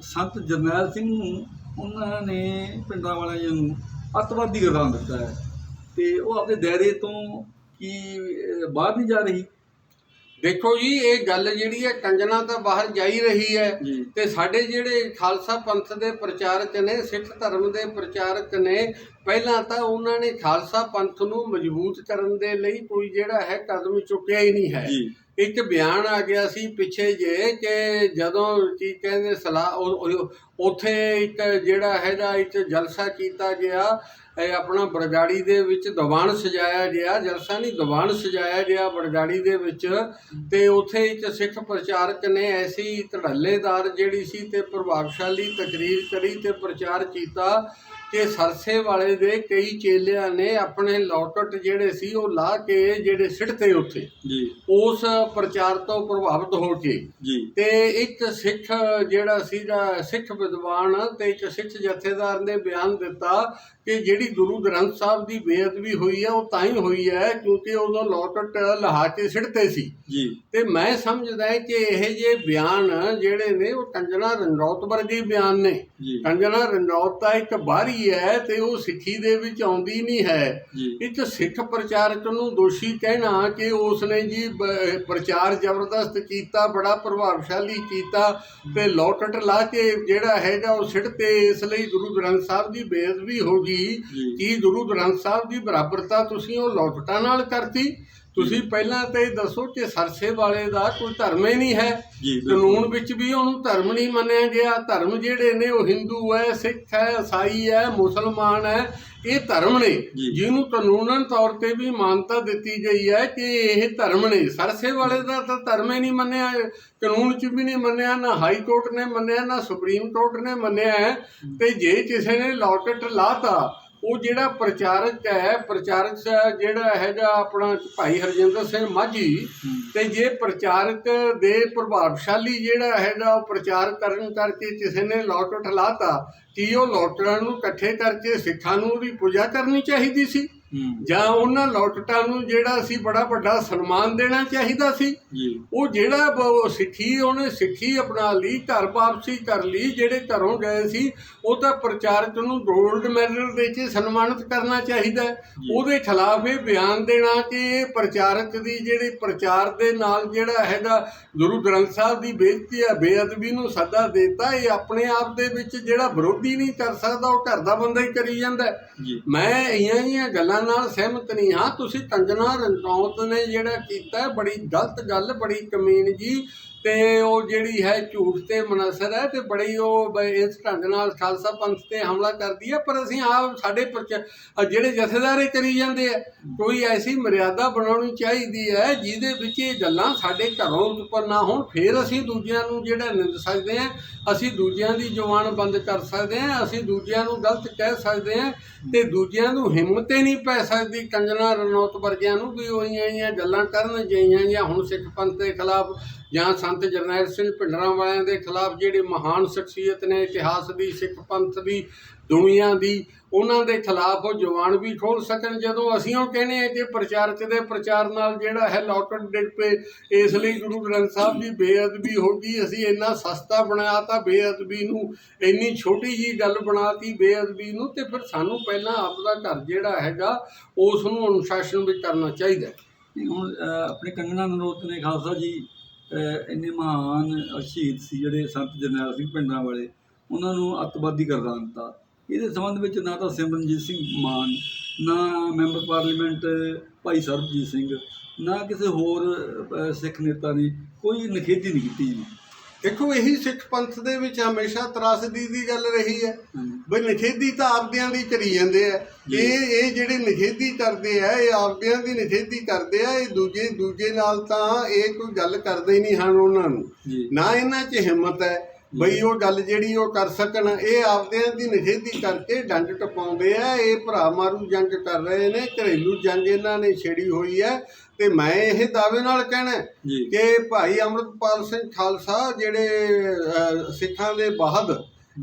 ਸੰਤ ਜਰਨੈਲ ਸਿੰਘ ਨੂੰ ਉਹਨਾਂ ਨੇ ਪਿੰਡਾਂ ਵਾਲਿਆਂ ਨੂੰ ਅੱਤਵਾਦੀ ਕਰਾਰ ਦਿੱਤਾ ਹੈ। ਤੇ ਉਹ ਆਪਣੇ ਦਾਇਰੇ ਤੋਂ ਕੀ ਬਾਹਰ ਨਹੀਂ ਜਾ ਰਹੀ? ਦੇਖੋ ਜੀ ਇਹ ਗੱਲ ਜਿਹੜੀ ਹੈ ਕੰਜਨਾ ਤਾਂ ਬਾਹਰ ਜਾ ਹੀ ਰਹੀ ਹੈ ਤੇ ਸਾਡੇ ਜਿਹੜੇ ਖਾਲਸਾ ਪੰਥ ਦੇ ਪ੍ਰਚਾਰਕ ਨੇ ਸਿੱਖ ਧਰਮ ਦੇ ਪ੍ਰਚਾਰਕ ਨੇ ਪਹਿਲਾਂ ਤਾਂ ਉਹਨਾਂ ਨੇ ਖਾਲਸਾ ਪੰਥ ਨੂੰ ਮਜ਼ਬੂਤ ਕਰਨ ਦੇ ਲਈ ਕੋਈ ਜਿਹੜਾ ਹੈ ਕਦਮ ਚੁੱਕਿਆ ਹੀ ਨਹੀਂ ਹੈ। ਇੱਕ ਬਿਆਨ ਆ ਗਿਆ ਸੀ ਪਿੱਛੇ ਜੇ ਕਿ ਜਦੋਂ ਕੀ ਕਹਿੰਦੇ ਸਲਾਹ ਉਹ- ਉੱਥੇ ਇੱਕ ਜਿਹੜਾ ਹੈਗਾ ਇੱਕ ਜਲਸਾ ਕੀਤਾ ਗਿਆ, ਇਹ ਆਪਣਾ ਬਰਗਾੜੀ ਦੇ ਵਿੱਚ ਦੀਵਾਨ ਸਜਾਇਆ ਗਿਆ, ਜਲਸਾ ਨਹੀਂ, ਦੀਵਾਨ ਸਜਾਇਆ ਗਿਆ ਬਰਗਾੜੀ ਦੇ ਵਿੱਚ। ਤੇ ਉੱਥੇ ਇੱਕ ਸਿੱਖ ਪ੍ਰਚਾਰਕ ਨੇ ਐਸੀ ਧੜੱਲੇਦਾਰ ਜਿਹੜੀ ਸੀ ਤੇ ਪ੍ਰਭਾਵਸ਼ਾਲੀ ਤਕਰੀਰ ਕਰੀ ਤੇ ਪ੍ਰਚਾਰ ਕੀਤਾ। ਕਿ ਸਰਸੇ ਵਾਲੇ ਦੇ ਕਈ ਚੇਲਿਆਂ ਨੇ ਆਪਣੇ ਲੋਕਟ ਜਿਹੜੇ ਸੀ ਉਹ ਲਾ ਕੇ ਜਿਹੜੇ ਸਿੱਟਤੇ ਉੱਥੇ। ਜੀ। ਉਸ ਪ੍ਰਚਾਰ ਤੋਂ ਪ੍ਰਭਾਵਿਤ ਹੋ ਕੇ। ਜੀ। ਤੇ ਇੱਕ ਸਿੱਖ ਜਿਹੜਾ ਸੀਗਾ ਸਿੱਖ ਵਿਦਵਾਨ ਤੇ ਇੱਕ ਸਿੱਖ ਜਥੇਦਾਰ ਨੇ ਬਿਆਨ ਦਿੱਤਾ ਕਿ ਜਿਹੜੀ ਗੁਰੂ ਗ੍ਰੰਥ ਸਾਹਿਬ ਦੀ ਬੇਅਦਬੀ ਹੋਈ ਹੈ ਉਹ ਤਾਂ ਹੀ ਹੋਈ ਹੈ ਕਿਉਂਕਿ ਉਦੋਂ ਲੋਕਟ ਲਹਾ ਕੇ ਸਿੱਟਤੇ ਸੀ। ਜੀ। ਤੇ ਮੈਂ ਸਮਝਦਾ ਕਿ ਇਹ ਜੇ ਬਿਆਨ ਜਿਹੜੇ ਨੇ ਉਹ ਕੰਜਨਾ ਰਣੌਤ ਵਰਗੇ ਬਿਆਨ ਨੇ। ਜੀ। ਕੰਜਨਾ ਰਣੌਤ ਤਾਂ ਇੱਕ ਬਾਹਰੀ ਹੈ ਤੇ ਉਹ ਸਿੱਖੀ ਦੇ ਵਿੱਚ ਆਉਂਦੀ ਨਹੀਂ ਹੈ। ਜੀ। ਇੱਕ ਸਿੱਖ ਪ੍ਰਚਾਰਕ ਨੂੰ ਦੋਸ਼ੀ ਕਹਿਣਾ ਕਿ ਉਸਨੇ ਜੀ ਬ- ਪ੍ਰਚਾਰ ਜ਼ਬਰਦਸਤ ਕੀਤਾ ਬੜਾ ਪ੍ਰਭਾਵਸ਼ਾਲੀ ਕੀਤਾ ਤੇ ਲੋਕਟ ਲਾ ਕੇ ਜਿਹੜਾ ਹੈਗਾ ਉਹ ਸਿੱਟ ਤੇ ਇਸ ਲਈ ਗੁਰੂ ਗ੍ਰੰਥ ਸਾਹਿਬ ਦੀ ਬੇਅਦਬੀ ਹੋ ਗਈ। ਜੀ ਕੀ ਗੁਰੂ ਗ੍ਰੰਥ ਸਾਹਿਬ ਦੀ ਬਰਾਬਰਤਾ ਤੁਸੀਂ ਉਹ ਲੋਕਟਾਂ ਨਾਲ ਕਰਤੀ। ਤੁਸੀਂ ਪਹਿਲਾਂ ਤੇ ਇਹ ਦੱਸੋ ਕਿ ਸਰਸੇ ਵਾਲੇ ਦਾ ਕੋਈ ਧਰਮ ਹੀ ਨਹੀਂ ਹੈ। ਕਾਨੂੰਨ ਵਿੱਚ ਵੀ ਉਹਨੂੰ ਧਰਮ ਨਹੀਂ ਮੰਨਿਆ ਗਿਆ। ਧਰਮ ਜਿਹੜੇ ਨੇ ਉਹ ਹਿੰਦੂ ਹੈ ਸਿੱਖ ਹੈ ਈਸਾਈ ਹੈ ਮੁਸਲਮਾਨ ਹੈ। ਇਹ ਧਰਮ ਨੇ। ਜਿਹਨੂੰ ਕਾਨੂੰਨਨ ਤੌਰ ਤੇ ਵੀ ਮਾਨਤਾ ਦਿੱਤੀ ਗਈ ਹੈ ਕਿ ਇਹ ਧਰਮ ਨੇ ਸਰਸੇ ਵਾਲੇ ਦਾ ਤਾਂ ਧਰਮ ਹੀ ਨਹੀਂ ਮੰਨਿਆ ਕਾਨੂੰਨ 'ਚ ਵੀ ਨਹੀਂ ਮੰਨਿਆ ਨਾ ਹਾਈ ਕੋਰਟ ਨੇ ਮੰਨਿਆ ਨਾ ਸੁਪਰੀਮ ਕੋਰਟ ਨੇ ਮੰਨਿਆ ਤੇ ਜੇ ਕਿਸੇ ਨੇ ਲੋਕਟ ਲਾਤਾ ਉਹ ਜਿਹੜਾ ਪ੍ਰਚਾਰਕ ਹੈ ਪ੍ਰਚਾਰਕ ਜਿਹੜਾ ਹੈਗਾ ਆਪਣਾ ਭਾਈ ਹਰਜਿੰਦਰ ਸਿੰਘ ਮਾਝੀ। ਤੇ ਜੇ ਪ੍ਰਚਾਰਕ ਦੇ ਪ੍ਰਭਾਵਸ਼ਾਲੀ ਜਿਹੜਾ ਹੈਗਾ ਉਹ ਪ੍ਰਚਾਰ ਕਰਨ ਕਰਕੇ ਕਿਸੇ ਨੇ ਲੋਕਟ ਲਾਤਾ ਕੀ ਉਹ ਲੋਟਰਾਂ ਨੂੰ ਇਕੱਠੇ ਕਰਕੇ ਸਿੱਖਾਂ ਨੂੰ ਉਹਦੀ ਪੂਜਾ ਕਰਨੀ ਚਾਹੀਦੀ ਸੀ? ਜਾਂ ਉਹਨਾਂ ਲੋਟਟਾਂ ਨੂੰ ਜਿਹੜਾ ਸੀ ਬੜਾ ਵੱਡਾ ਸਨਮਾਨ ਦੇਣਾ ਚਾਹੀਦਾ ਸੀ? ਉਹ ਜਿਹੜਾ ਸਿੱਖੀ ਉਹਨੇ ਸਿੱਖੀ ਅਪਣਾ ਲਈ ਘਰ ਵਾਪਸੀ ਕਰ ਲਈ ਜਿਹੜੇ ਘਰੋਂ ਗਏ ਸੀ ਉਹ ਤਾਂ ਪ੍ਰਚਾਰਕ ਨੂੰ 골ਡ ਮੈਡਲ ਦੇ ਕੇ ਸਨਮਾਨਿਤ ਕਰਨਾ ਚਾਹੀਦਾ ਹੈ। ਉਹਦੇ ਖਿਲਾਫ ਇਹ ਬਿਆਨ ਦੇਣਾ ਕਿ ਇਹ ਪ੍ਰਚਾਰਕ ਦੀ ਜਿਹੜੀ ਪ੍ਰਚਾਰ ਦੇ ਨਾਲ ਜਿਹੜਾ ਹੈਗਾ ਗੁਰੂ ਗ੍ਰੰਥ ਸਾਹਿਬ ਦੀ ਬੇਇੱਜ਼ਤੀ ਆ ਬੇਅਦਬੀ ਨੂੰ ਸੱਦਾ ਦਿੱਤਾ ਇਹ ਆਪਣੇ ਆਪ ਦੇ ਵਿੱਚ ਜਿਹੜਾ ਵਿਰੋਧੀ ਨਹੀਂ ਕਰ ਸਕਦਾ ਉਹ ਘਰ ਦਾ ਬੰਦਾ ਹੀ ਕਰੀ ਜਾਂਦਾ ਹੈ। ਮੈਂ ਇਹਾਂ ਜਿਹੀਆਂ ਗੱਲਾਂ ਨਾਲ ਸਹਿਮਤ ਨਹੀਂ ਹਾਂ ਤੁਸੀਂ ਕੰਜਨਾ ਰਣੌਤ ਨੇ ਜਿਹੜਾ ਕੀਤਾ ਹੈ, ਬੜੀ ਗਲਤ ਗੱਲ ਬੜੀ ਕਮੀਨ ਜੀ ਤੇ ਉਹ ਜਿਹੜੀ ਹੈ ਝੂਠ ਤੇ ਮਨਸਰ ਹੈ ਤੇ ਬੜੀ ਉਹ ਬ- ਇਸ ਢੰਗ ਨਾਲ ਖਾਲਸਾ ਪੰਥ ਤੇ ਹਮਲਾ ਕਰਦੀ ਹੈ, ਪਰ ਅਸੀਂ ਆਪ ਸਾਡੇ ਪ੍ਰਚ- ਜਿਹੜੇ ਜਥੇਦਾਰੇ ਕਰੀ ਜਾਂਦੇ ਆ, ਕੋਈ ਐਸੀ ਮਰਿਆਦਾ ਬਣਾਉਣੀ ਚਾਹੀਦੀ ਹੈ ਜਿਹਦੇ ਵਿੱਚ ਇਹ ਗੱਲਾਂ ਸਾਡੇ ਘਰੋਂ ਉੱਪਰ ਨਾ ਹੋਣ, ਫਿਰ ਅਸੀਂ ਦੂਜਿਆਂ ਨੂੰ ਜਿਹੜਾ ਨਿੰਦ ਸਕਦੇ ਹਾਂ, ਅਸੀਂ ਦੂਜਿਆਂ ਦੀ ਜ਼ੁਬਾਨ ਬੰਦ ਕਰ ਸਕਦੇ ਹਾਂ, ਅਸੀਂ ਦੂਜਿਆਂ ਨੂੰ ਗਲਤ ਕਹਿ ਸਕਦੇ ਹਾਂ ਤੇ ਦੂਜਿਆਂ ਨੂੰ ਹਿੰਮਤ ਹੀ ਨਹੀਂ ਪੈ ਸਕਦੀ ਕੰਜਨਾ ਰਣੌਤ ਵਰਗਿਆਂ ਨੂੰ ਵੀ ਉਹ ਇਹੀਆਂ ਇਹੀਆਂ ਗੱਲਾਂ ਕਰਨ ਜਿਹੀਆਂ ਜਾਂ ਹੁਣ ਸਿੱਖ ਪੰਥ ਦੇ ਖਿਲਾਫ ਜਾਂ ਸੰਤ ਜਰਨੈਲ ਸਿੰਘ ਭਿੰਡਰਾਂ ਵਾਲਿਆਂ ਦੇ ਖਿਲਾਫ ਜਿਹੜੇ ਮਹਾਨ ਸ਼ਖਸੀਅਤ ਨੇ, ਇਤਿਹਾਸ ਦੀ, ਸਿੱਖ ਪੰਥ ਦੀ, ਦੁਨੀਆ ਦੀ, ਉਹਨਾਂ ਦੇ ਖਿਲਾਫ ਉਹ ਜਵਾਨ ਵੀ ਖੋਲ ਸਕਣ। ਜਦੋਂ ਅਸੀਂ ਉਹ ਕਹਿੰਦੇ ਆ ਕਿ ਪ੍ਰਚਾਰਕ ਦੇ ਪ੍ਰਚਾਰ ਨਾਲ ਜਿਹੜਾ ਹੈ ਲੋਟਨ ਡਿੱਗ ਪਏ, ਇਸ ਲਈ ਗੁਰੂ ਗ੍ਰੰਥ ਸਾਹਿਬ ਦੀ ਬੇਅਦਬੀ ਹੋ ਗਈ। ਅਸੀਂ ਇੰਨਾ ਸਸਤਾ ਬਣਾਤਾ ਬੇਅਦਬੀ ਨੂੰ, ਇੰਨੀ ਛੋਟੀ ਜੀ ਗੱਲ ਬਣਾਤੀ ਬੇਅਦਬੀ ਨੂੰ ਤੇ ਫਿਰ ਸਾਨੂੰ ਪਹਿਲਾਂ ਆਪਦਾ ਘਰ ਜਿਹੜਾ ਹੈਗਾ, ਉਸ ਨੂੰ ਅਨੁਸ਼ਾਸਨ ਵਿੱਚ ਕਰਨਾ ਚਾਹੀਦਾ ਹੁਣ ਆਪਣੇ ਕੰਗਣਾ ਨਰੋਤ ਨੇ ਖਾਲਸਾ ਜੀ ਇੰਨੇ ਮਹਾਨ ਸ਼ਹੀਦ ਸੀ ਜਿਹੜੇ ਸੰਤ ਜਰਨੈਲ ਸਿੰਘ ਪਿੰਡਾਂ ਵਾਲੇ, ਉਹਨਾਂ ਨੂੰ ਅੱਤਵਾਦੀ ਕਰਦਾ ਦਿੱਤਾ। ਇਹਦੇ ਸੰਬੰਧ ਵਿੱਚ ਨਾ ਤਾਂ ਸਿਮਰਨਜੀਤ ਸਿੰਘ ਮਾਨ, ਨਾ ਮੈਂਬਰ ਪਾਰਲੀਮੈਂਟ ਭਾਈ ਸਰਬਜੀਤ ਸਿੰਘ, ਨਾ ਕਿਸੇ ਹੋਰ ਸਿੱਖ ਨੇਤਾ ਨੇ ਕੋਈ ਨਿਖੇਧੀ ਨਹੀਂ ਕੀਤੀ ਜੀ। ਦੇਖੋ ਇਹੀ ਸਿੱਖ ਪੰਥ ਦੇ ਵਿੱਚ ਹਮੇਸ਼ਾ ਤਰਾਸਦੀ ਦੀ ਗੱਲ ਰਹੀ ਹੈ। ਬਈ ਨਿਖੇਧੀ ਤਾਂ ਆਪਦਿਆਂ ਦੀ ਕਰੀ ਜਾਂਦੇ ਆ। ਇਹ ਇਹ ਜਿਹੜੇ ਨਿਖੇਧੀ ਕਰਦੇ ਆ ਇਹ ਆਪਦਿਆਂ ਦੀ ਨਿਖੇਧੀ ਕਰਦੇ ਆ ਇਹ ਦੂਜੇ ਦੂਜੇ ਨਾਲ ਤਾਂ ਇਹ ਕੋਈ ਗੱਲ ਕਰਦੇ ਹੀ ਨਹੀਂ ਹਨ ਉਹਨਾਂ ਨੂੰ। ਨਾ ਇਹਨਾਂ 'ਚ ਹਿੰਮਤ ਹੈ ਬਈ ਉਹ ਗੱਲ ਜਿਹੜੀ ਉਹ ਕਰ ਸਕਣ। ਇਹ ਆਪਦਿਆਂ ਦੀ ਨਿਖੇਧੀ ਕਰਕੇ ਡੰਡ ਟਪਾਉਂਦੇ ਆ ਇਹ ਭਰਾ ਮਾਰੂ ਜੰਗ ਕਰ ਰਹੇ ਨੇ ਘਰੇਲੂ ਜੰਗ ਇਹਨਾਂ ਨੇ ਛੇੜੀ ਹੋਈ ਹੈ। ਤੇ ਮੈਂ ਇਹ ਦਾਅਵੇ ਨਾਲ ਕਹਿਣਾ ਕਿ ਭਾਈ ਅੰਮ੍ਰਿਤਪਾਲ ਸਿੰਘ ਖਾਲਸਾ ਜਿਹੜੇ ਸਿੱਖਾਂ ਦੇ ਬਾਹਦ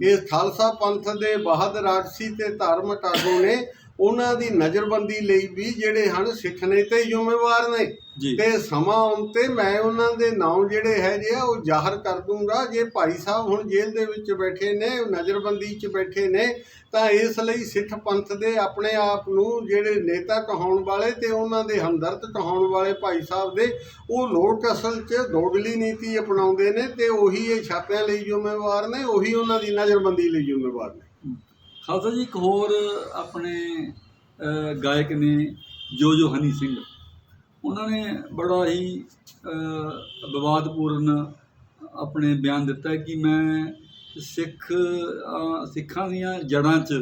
ਇਹ ਖਾਲਸਾ ਪੰਥ ਦੇ ਬਾਹਦ ਰਾਜਸੀ ਤੇ ਧਾਰਮਿਕ ਆਗੂ ਨੇ ਉਹਨਾਂ ਦੀ ਨਜ਼ਰਬੰਦੀ ਲਈ ਵੀ ਜਿਹੜੇ ਹਨ ਸਿੱਖ ਨੇਤੇ ਜ਼ਿੰਮੇਵਾਰ ਨੇ। ਤੇ ਸਮਾਂ ਆਉਣ ਤੇ ਮੈਂ ਉਹਨਾਂ ਦੇ ਨਾਮ ਜਿਹੜੇ ਹੈਗੇ ਆ ਉਹ ਜ਼ਾਹਰ ਕਰ ਦੂੰਗਾ। ਜੇ ਭਾਈ ਸਾਹਿਬ ਹੁਣ ਜੇਲ੍ਹ ਦੇ ਵਿੱਚ ਬੈਠੇ ਨੇ ਨਜ਼ਰਬੰਦੀ 'ਚ ਬੈਠੇ ਨੇ ਤਾਂ ਇਸ ਲਈ ਸਿੱਖ ਪੰਥ ਦੇ ਆਪਣੇ ਆਪ ਨੂੰ ਜਿਹੜੇ ਨੇਤਾ ਕਹਾਉਣ ਵਾਲੇ ਤੇ ਉਹਨਾਂ ਦੇ ਹਮਦਰਦ ਕਹਾਉਣ ਵਾਲੇ ਭਾਈ ਸਾਹਿਬ ਦੇ ਉਹ ਲੋਕ ਅਸਲ 'ਚ ਦੋਗਲੀ ਨੀਤੀ ਅਪਣਾਉਂਦੇ ਨੇ ਤੇ ਉਹੀ ਇਹ ਛਾਪਿਆਂ ਲਈ ਜ਼ਿੰਮੇਵਾਰ ਨੇ ਉਹੀ ਉਹਨਾਂ ਦੀ ਨਜ਼ਰਬੰਦੀ ਲਈ ਜ਼ਿੰਮੇਵਾਰ ਨੇ। ਖਾਲਸਾ ਜੀ, ਇੱਕ ਹੋਰ ਆਪਣੇ ਗਾਇਕ ਨੇ ਜੋ ਜੋ ਹਨੀ ਸਿੰਘ। ਉਹਨਾਂ ਨੇ ਬੜਾ ਹੀ ਵਿਵਾਦਪੂਰਨ ਆਪਣੇ ਬਿਆਨ ਦਿੱਤਾ ਕਿ ਮੈਂ ਸਿੱਖ ਸਿੱਖਾਂ ਦੀਆਂ ਜੜ੍ਹਾਂ 'ਚ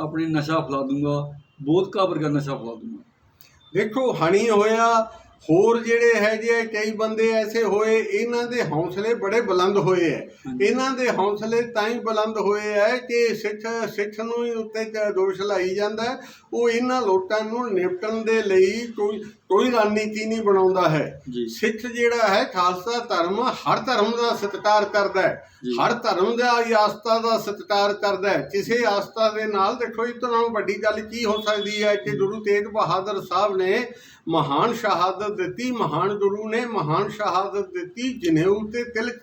ਆਪਣੇ ਨਸ਼ਾ ਫੈਲਾ ਦੂੰਗਾ, ਬੋਧਕਾ ਵਰਗਾ ਨਸ਼ਾ ਫੈਲਾ ਦੂੰਗਾ। ਦੇਖੋ ਹਣੀ ਹੋਇਆ ਹੋਰ ਜਿਹੜੇ ਹੈਗੇ ਆ ਕਈ ਬੰਦੇ ਐਸੇ ਹੋਏ ਇਹਨਾਂ ਦੇ ਹੌਸਲੇ ਬੜੇ ਬੁਲੰਦ ਹੋਏ ਐ। ਇਹਨਾਂ ਦੇ ਹੌਸਲੇ ਤਾਂ ਹੀ ਬੁਲੰਦ ਹੋਏ ਐ ਕਿ ਸਿੱਖ ਸਿੱਖ ਨੂੰ ਹੀ ਉੱਤੇ ਦੋਸ਼ ਲਾਈ ਜਾਂਦਾ ਹੈ। ਉਹ ਇਹਨਾਂ ਲੋਕਾਂ ਨੂੰ ਨਿਪਟਣ ਦੇ ਲਈ ਕੋਈ ਕੋਈ ਰਣਨੀਤੀ ਨਹੀਂ ਬਣਾਉਂਦਾ ਹੈ। ਸਿੱਖ ਜਿਹੜਾ ਹੈ ਖਾਲਸਾ ਧਰਮ ਹਰ ਧਰਮ ਦਾ ਸਤਿਕਾਰ ਕਰਦਾ ਹੈ। ਹਰ ਧਰਮ ਦਾ ਆਸਥਾ ਦਾ ਸਤਿਕਾਰ ਕਰਦਾ ਹੈ। ਕਿਸੇ ਆਸਥਾ ਦੇ ਨਾਲ ਦੇਖੋ ਇਹ ਤੋਂ ਵੱਡੀ ਗੱਲ ਕੀ ਹੋ ਸਕਦੀ ਹੈ ਕਿ ਗੁਰੂ ਤੇਗ ਬਹਾਦਰ ਸਾਹਿਬ ਨੇ ਮਹਾਨ ਸ਼ਹਾਦਤ ਦਿੱਤੀ ਮਹਾਨ ਗੁਰੂ ਨੇ ਮਹਾਨ ਸ਼ਹਾਦਤ ਦਿੱਤੀ ਜਨੇਊ ਤੇ ਤਿਲਕ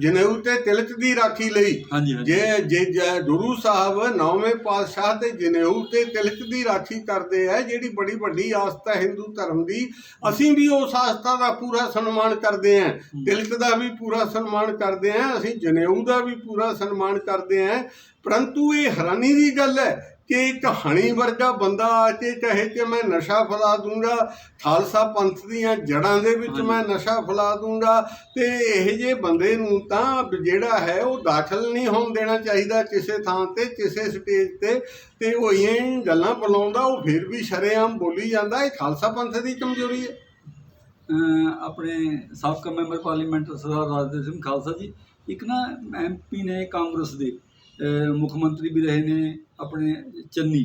ਜਨੇਊ ਤੇ ਤਿਲਕ ਦੀ ਰਾਖੀ ਲਈ। ਹਾਂਜੀ ਜੇ ਜੇ ਗੁਰੂ ਸਾਹਿਬ ਨੌਵੇਂ ਪਾਤਸ਼ਾਹ ਤੇ ਜਨੇਊ ਤੇ ਤਿਲਕ ਦੀ ਰਾਖੀ ਕਰਦੇ ਆ ਜਿਹੜੀ ਬੜੀ ਵੱਡੀ ਆਸਥਾ ਹੈ ਹਿੰਦੂ ਧਰਮ ਦੀ ਅਸੀਂ ਵੀ ਉਸ ਆਸਥਾ ਦਾ ਪੂਰਾ ਸਨਮਾਨ ਕਰਦੇ ਆ। ਤਿਲਕ ਦਾ ਵੀ ਪੂਰਾ ਸਨਮਾਨ ਕਰਦੇ ਆ ਅਸੀਂ ਜਨੇਊ ਦਾ ਵੀ ਪੂਰਾ ਸਨਮਾਨ ਕਰਦੇ ਆ। ਪਰੰਤੂ ਇਹ ਹੈਰਾਨੀ ਦੀ ਗੱਲ ਹੈ ਕਿ ਇੱਕ ਕਹਾਣੀ ਵਰਗਾ ਬੰਦਾ ਆ ਕੇ ਕਹੇ ਕਿ ਮੈਂ ਨਸ਼ਾ ਫੈਲਾ ਦੂੰਗਾ ਖਾਲਸਾ ਪੰਥ ਦੀਆਂ ਜੜ੍ਹਾਂ ਦੇ ਵਿੱਚ ਮੈਂ ਨਸ਼ਾ ਫੈਲਾ ਦੂੰਗਾ ਤੇ ਇਹ ਜੇ ਬੰਦੇ ਨੂੰ ਤਾਂ ਜਿਹੜਾ ਹੈ ਉਹ ਦਾਖਲ ਨਹੀਂ ਹੋਣ ਦੇਣਾ ਚਾਹੀਦਾ ਕਿਸੇ ਥਾਂ ਤੇ ਕਿਸੇ ਸਟੇਜ ਤੇ ਤੇ ਉਹ ਇਹ ਗੱਲਾਂ ਬੁਲਾਉਂਦਾ ਉਹ ਫਿਰ ਵੀ ਸ਼ਰੇਆਮ ਬੋਲੀ ਜਾਂਦਾ। ਇਹ ਖਾਲਸਾ ਪੰਥ ਦੀ ਕਮਜ਼ੋਰੀ ਹੈ। ਆਪਣੇ ਸਾਬਕਾ ਮੈਂਬਰ ਪਾਰਲੀਮੈਂਟ ਸਰਦਾਰ ਰਾਜਦੇਵ ਸਿੰਘ ਖਾਲਸਾ ਜੀ ਇੱਕ ਨਾ ਐਮਪੀ ਨੇ ਕਾਂਗਰਸ ਦੇ ਮੁੱਖ ਮੰਤਰੀ ਵੀ ਰਹੇ ਨੇ ਆਪਣੇ ਚੰਨੀ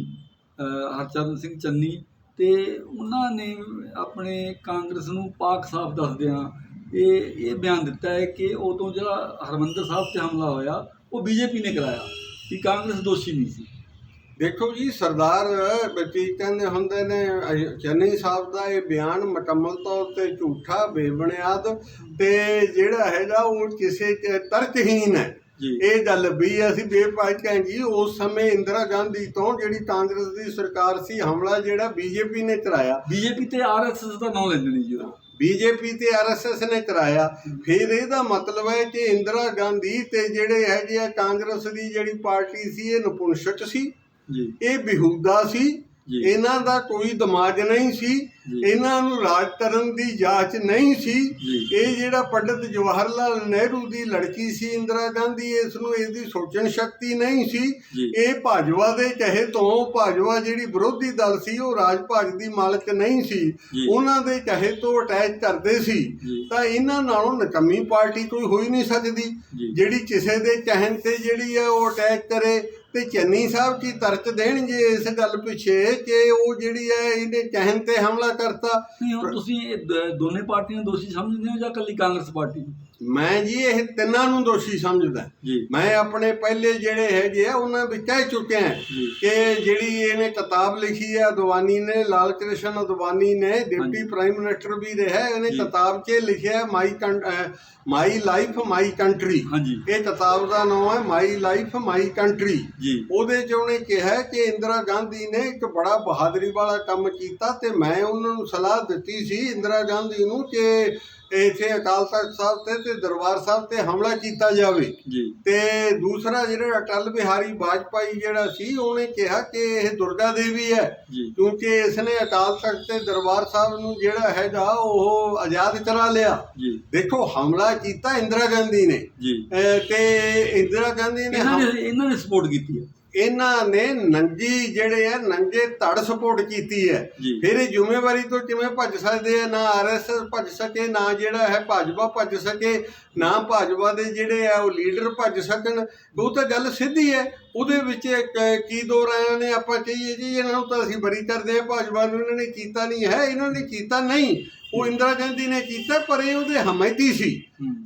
ਹਰਚਰਨ ਸਿੰਘ ਚੰਨੀ ਤੇ ਉਹਨਾਂ ਨੇ ਆਪਣੇ ਕਾਂਗਰਸ ਨੂੰ ਪਾਕ ਸਾਫ਼ ਦੱਸਦਿਆਂ ਇਹ ਇਹ ਬਿਆਨ ਦਿੱਤਾ ਹੈ ਕਿ ਉਦੋਂ ਜਿਹੜਾ ਹਰਮੰਦਰ ਸਾਹਿਬ ਤੇ ਹਮਲਾ ਹੋਇਆ, ਉਹ ਬੀਜੇਪੀ ਨੇ ਕਰਾਇਆ ਕਿ ਕਾਂਗਰਸ ਦੋਸ਼ੀ ਨਹੀਂ ਸੀ। ਦੇਖੋ ਜੀ, ਸਰਦਾਰ ਬਚੀਤ ਕਹਿੰਦੇ ਹੁੰਦੇ ਨੇ ਚੰਨੀ ਸਾਹਿਬ ਦਾ ਇਹ ਬਿਆਨ ਮੁਕੰਮਲ ਤੌਰ ਤੇ ਝੂਠਾ, ਬੇਬੁਨਿਆਦ ਤੇ ਜਿਹੜਾ ਹੈਗਾ ਉਹ ਕਿਸੇ ਚ ਤਰਕਹੀਨ ਹੈ। ਇਹ ਗੱਲ ਵੀ ਅਸੀਂ ਬੇਪਾਕ ਹੈ ਜੀ ਉਸ ਸਮੇਂ ਇੰਦਰਾ ਗਾਂਧੀ ਤੋਂ ਜਿਹੜੀ ਕਾਂਗਰਸ ਦੀ ਸਰਕਾਰ ਸੀ ਹਮਲਾ ਜਿਹੜਾ ਬੀਜੇਪੀ ਨੇ ਕਰਾਇਆ ਬੀਜੇਪੀ ਤੇ ਆਰਐਸਐਸ ਦਾ ਨਾਮ ਲੈਂਦੇ ਨੇ ਜੀ ਉਹ। ਬੀਜੇਪੀ ਤੇ ਆਰਐਸਐਸ ਨੇ ਕਰਾਇਆ ਫਿਰ ਇਹਦਾ ਮਤਲਬ ਹੈ ਕਿ ਇੰਦਰਾ ਗਾਂਧੀ ਤੇ ਜਿਹੜੇ ਹੈਗੇ ਆ ਕਾਂਗਰਸ ਦੀ ਜਿਹੜੀ ਪਾਰਟੀ ਸੀ ਇਹ ਨਪੁੰਸਕ ਸੀ। ਜੀ। ਇਹ ਬਿਹੂਦਾ ਸੀ। ਇਹਨਾਂ ਦਾ ਕੋਈ ਦਿਮਾਗ ਨਹੀਂ ਸੀ। ਇਹਨਾਂ ਨੂੰ ਰਾਜ ਕਰਨ ਦੀ ਜਾਂਚ ਨਹੀਂ ਸੀ। ਇਹ ਜਿਹੜਾ ਪੰਡਿਤ ਜਵਾਹਰ ਲਾਲ ਨਹਿਰੂ ਦੀ ਲੜਕੀ ਸੀ ਇੰਦਰਾ ਗਾਂਧੀ ਇਸ ਨੂੰ ਇਹਦੀ ਸੋਚਣ ਸ਼ਕਤੀ ਨਹੀਂ ਸੀ। ਇਹ ਭਾਜਪਾ ਦੇ ਕਹੇ ਤੋਂ ਭਾਜਪਾ ਜਿਹੜੀ ਵਿਰੋਧੀ ਦਲ ਸੀ ਉਹ ਰਾਜ ਭਾਜ ਦੀ ਮਾਲਕ ਨਹੀਂ ਸੀ। ਉਹਨਾਂ ਦੇ ਕਹੇ ਤੋਂ ਅਟੈਚ ਕਰਦੇ ਸੀ। ਤਾਂ ਇਹਨਾਂ ਨਾਲੋਂ ਨਕਮੀ ਪਾਰਟੀ ਕੋਈ ਹੋਈ ਨਹੀਂ ਸਕਦੀ। ਜਿਹੜੀ ਕਿਸੇ ਦੇ ਕਹਿਣ ਤੇ ਜਿਹੜੀ ਹੈ ਉਹ ਅਟੈਕ ਕਰੇ ਤੇ ਚੰਨੀ ਸਾਹਿਬ ਕੀ ਤਰਕ ਦੇਣਗੇ ਇਸ ਗੱਲ ਪਿੱਛੇ ਕਿ ਉਹ ਜਿਹੜੀ ਹੈ ਇਹਨੇ ਕਹਿਣ ਤੇ ਹਮਲਾ ਕਰਤਾ? ਨਹੀਂ ਹੁਣ ਤੁਸੀਂ ਇਹ ਦ- ਦੋਨੇ ਪਾਰਟੀਆਂ ਨੂੰ ਦੋਸ਼ੀ ਸਮਝਦੇ ਹੋ ਜਾਂ ਇਕੱਲੀ ਕਾਂਗਰਸ ਪਾਰਟੀ? ਨੂੰ ਮੈਂ ਜੀ ਇਹ ਤਿੰਨਾਂ ਨੂੰ ਦੋਸ਼ੀ ਸਮਝਦਾ। ਮੈਂ ਆਪਣੇ ਪਹਿਲੇ ਜਿਹੜੇ ਹੈਗੇ ਆ ਉਹਨਾਂ ਵਿੱਚ ਕਹਿ ਚੁੱਕਿਆ ਕਿ ਜਿਹੜੀ ਇਹਨੇ ਕਿਤਾਬ ਲਿਖੀ ਹੈ ਅਦਵਾਨੀ ਨੇ ਲਾਲ ਕ੍ਰਿਸ਼ਨ ਅਦਵਾਨੀ ਨੇ ਡਿਪਟੀ ਪ੍ਰਾਈਮ ਮਿਨਿਸਟਰ ਵੀ ਰਿਹਾ ਇਹਨੇ। ਕਿਤਾਬ 'ਚ ਲਿਖਿਆ ਮਾਈ ਮਾਈ ਲਾਈਫ ਮਾਈ ਕੰਟਰੀ। ਇਹ ਕਿਤਾਬ ਦਾ ਨਾਮ ਹੈ ਮਾਈ ਲਾਈਫ ਮਾਈ ਕੰਟਰੀ। ਉਹਦੇ 'ਚ ਉਹਨੇ ਕਿਹਾ ਕਿ ਇੰਦਰਾ ਗਾਂਧੀ ਨੇ ਇੱਕ ਬੜਾ ਬਹਾਦਰੀ ਵਾਲਾ ਕੰਮ ਕੀਤਾ ਤੇ ਮੈਂ ਉਹਨਾਂ ਨੂੰ ਸਲਾਹ ਦਿੱਤੀ ਸੀ ਇੰਦਰਾ ਗਾਂਧੀ ਨੂੰ ਕਿ ਇੱਥੇ ਅਕਾਲ ਤਖਤ ਸਾਹਿਬ ਤੇ ਤੇ ਦਰਬਾਰ ਸਾਹਿਬ ਤੇ ਹਮਲਾ ਕੀਤਾ ਜਾਵੇ। ਜੀ। ਤੇ ਦੂਸਰਾ ਜਿਹੜਾ ਅਟਲ ਬਿਹਾਰੀ ਵਾਜਪਾਈ ਜਿਹੜਾ ਸੀ ਉਹਨੇ ਕਿਹਾ ਕਿ ਇਹ ਦੁਰਗਾ ਦੇਵੀ ਹੈ। ਕਿਉਂਕਿ ਇਸਨੇ ਅਕਾਲ ਤਖਤ ਤੇ ਦਰਬਾਰ ਸਾਹਿਬ ਨੂੰ ਜਿਹੜਾ ਹੈਗਾ ਉਹ ਆਜ਼ਾਦ ਕਰਾ ਲਿਆ। ਦੇਖੋ ਹਮਲਾ ਕੀਤਾ ਇੰਦਰਾ ਗਾਂਧੀ ਨੇ। ਤੇ ਇੰਦਰਾ ਗਾਂਧੀ ਨੇ ਇਹਨਾਂ ਨੇ ਇਹਨਾਂ ਨੇ ਸਪੋਰਟ ਕੀਤੀ ਹੈ। ਇਹਨਾਂ ਨੇ ਨੰਗੀ ਜਿਹੜੇ ਆ ਨੰਗੇ ਧੜ ਸਪੋਰਟ ਕੀਤੀ ਹੈ। ਫਿਰ ਇਹ ਜ਼ਿੰਮੇਵਾਰੀ ਤੋਂ ਕਿਵੇਂ ਭੱਜ ਸਕਦੇ ਆ? ਨਾ ਆਰਐਸਐਸ ਭੱਜ ਸਕੇ ਨਾ ਜਿਹੜਾ ਹੈ ਭਾਜਪਾ ਭੱਜ ਸਕੇ ਨਾ ਭਾਜਪਾ ਦੇ ਜਿਹੜੇ ਆ ਉਹ ਲੀਡਰ ਭੱਜ ਸਕਣ। ਉਹ ਤਾਂ ਗੱਲ ਸਿੱਧੀ ਹੈ। ਉਹਦੇ ਵਿੱਚ ਕੀ ਦੋ ਰਾਇਆਂ ਨੇ ਆਪਾਂ ਕਹੀਏ ਜੀ ਇਹਨਾਂ ਨੂੰ ਤਾਂ ਅਸੀਂ ਬਰੀ ਕਰਦੇ ਆ ਭਾਜਪਾ ਨੂੰ ਇਹਨਾਂ ਨੇ ਕੀਤਾ ਨਹੀਂ ਹੈ ਇਹਨਾਂ ਨੇ ਕੀਤਾ ਨਹੀਂ। ਉਹ ਇੰਦਰਾ ਗਾਂਧੀ ਨੇ ਕੀਤਾ ਪਰ ਇਹ ਉਹਦੇ ਹਮਾਇਤੀ ਸੀ।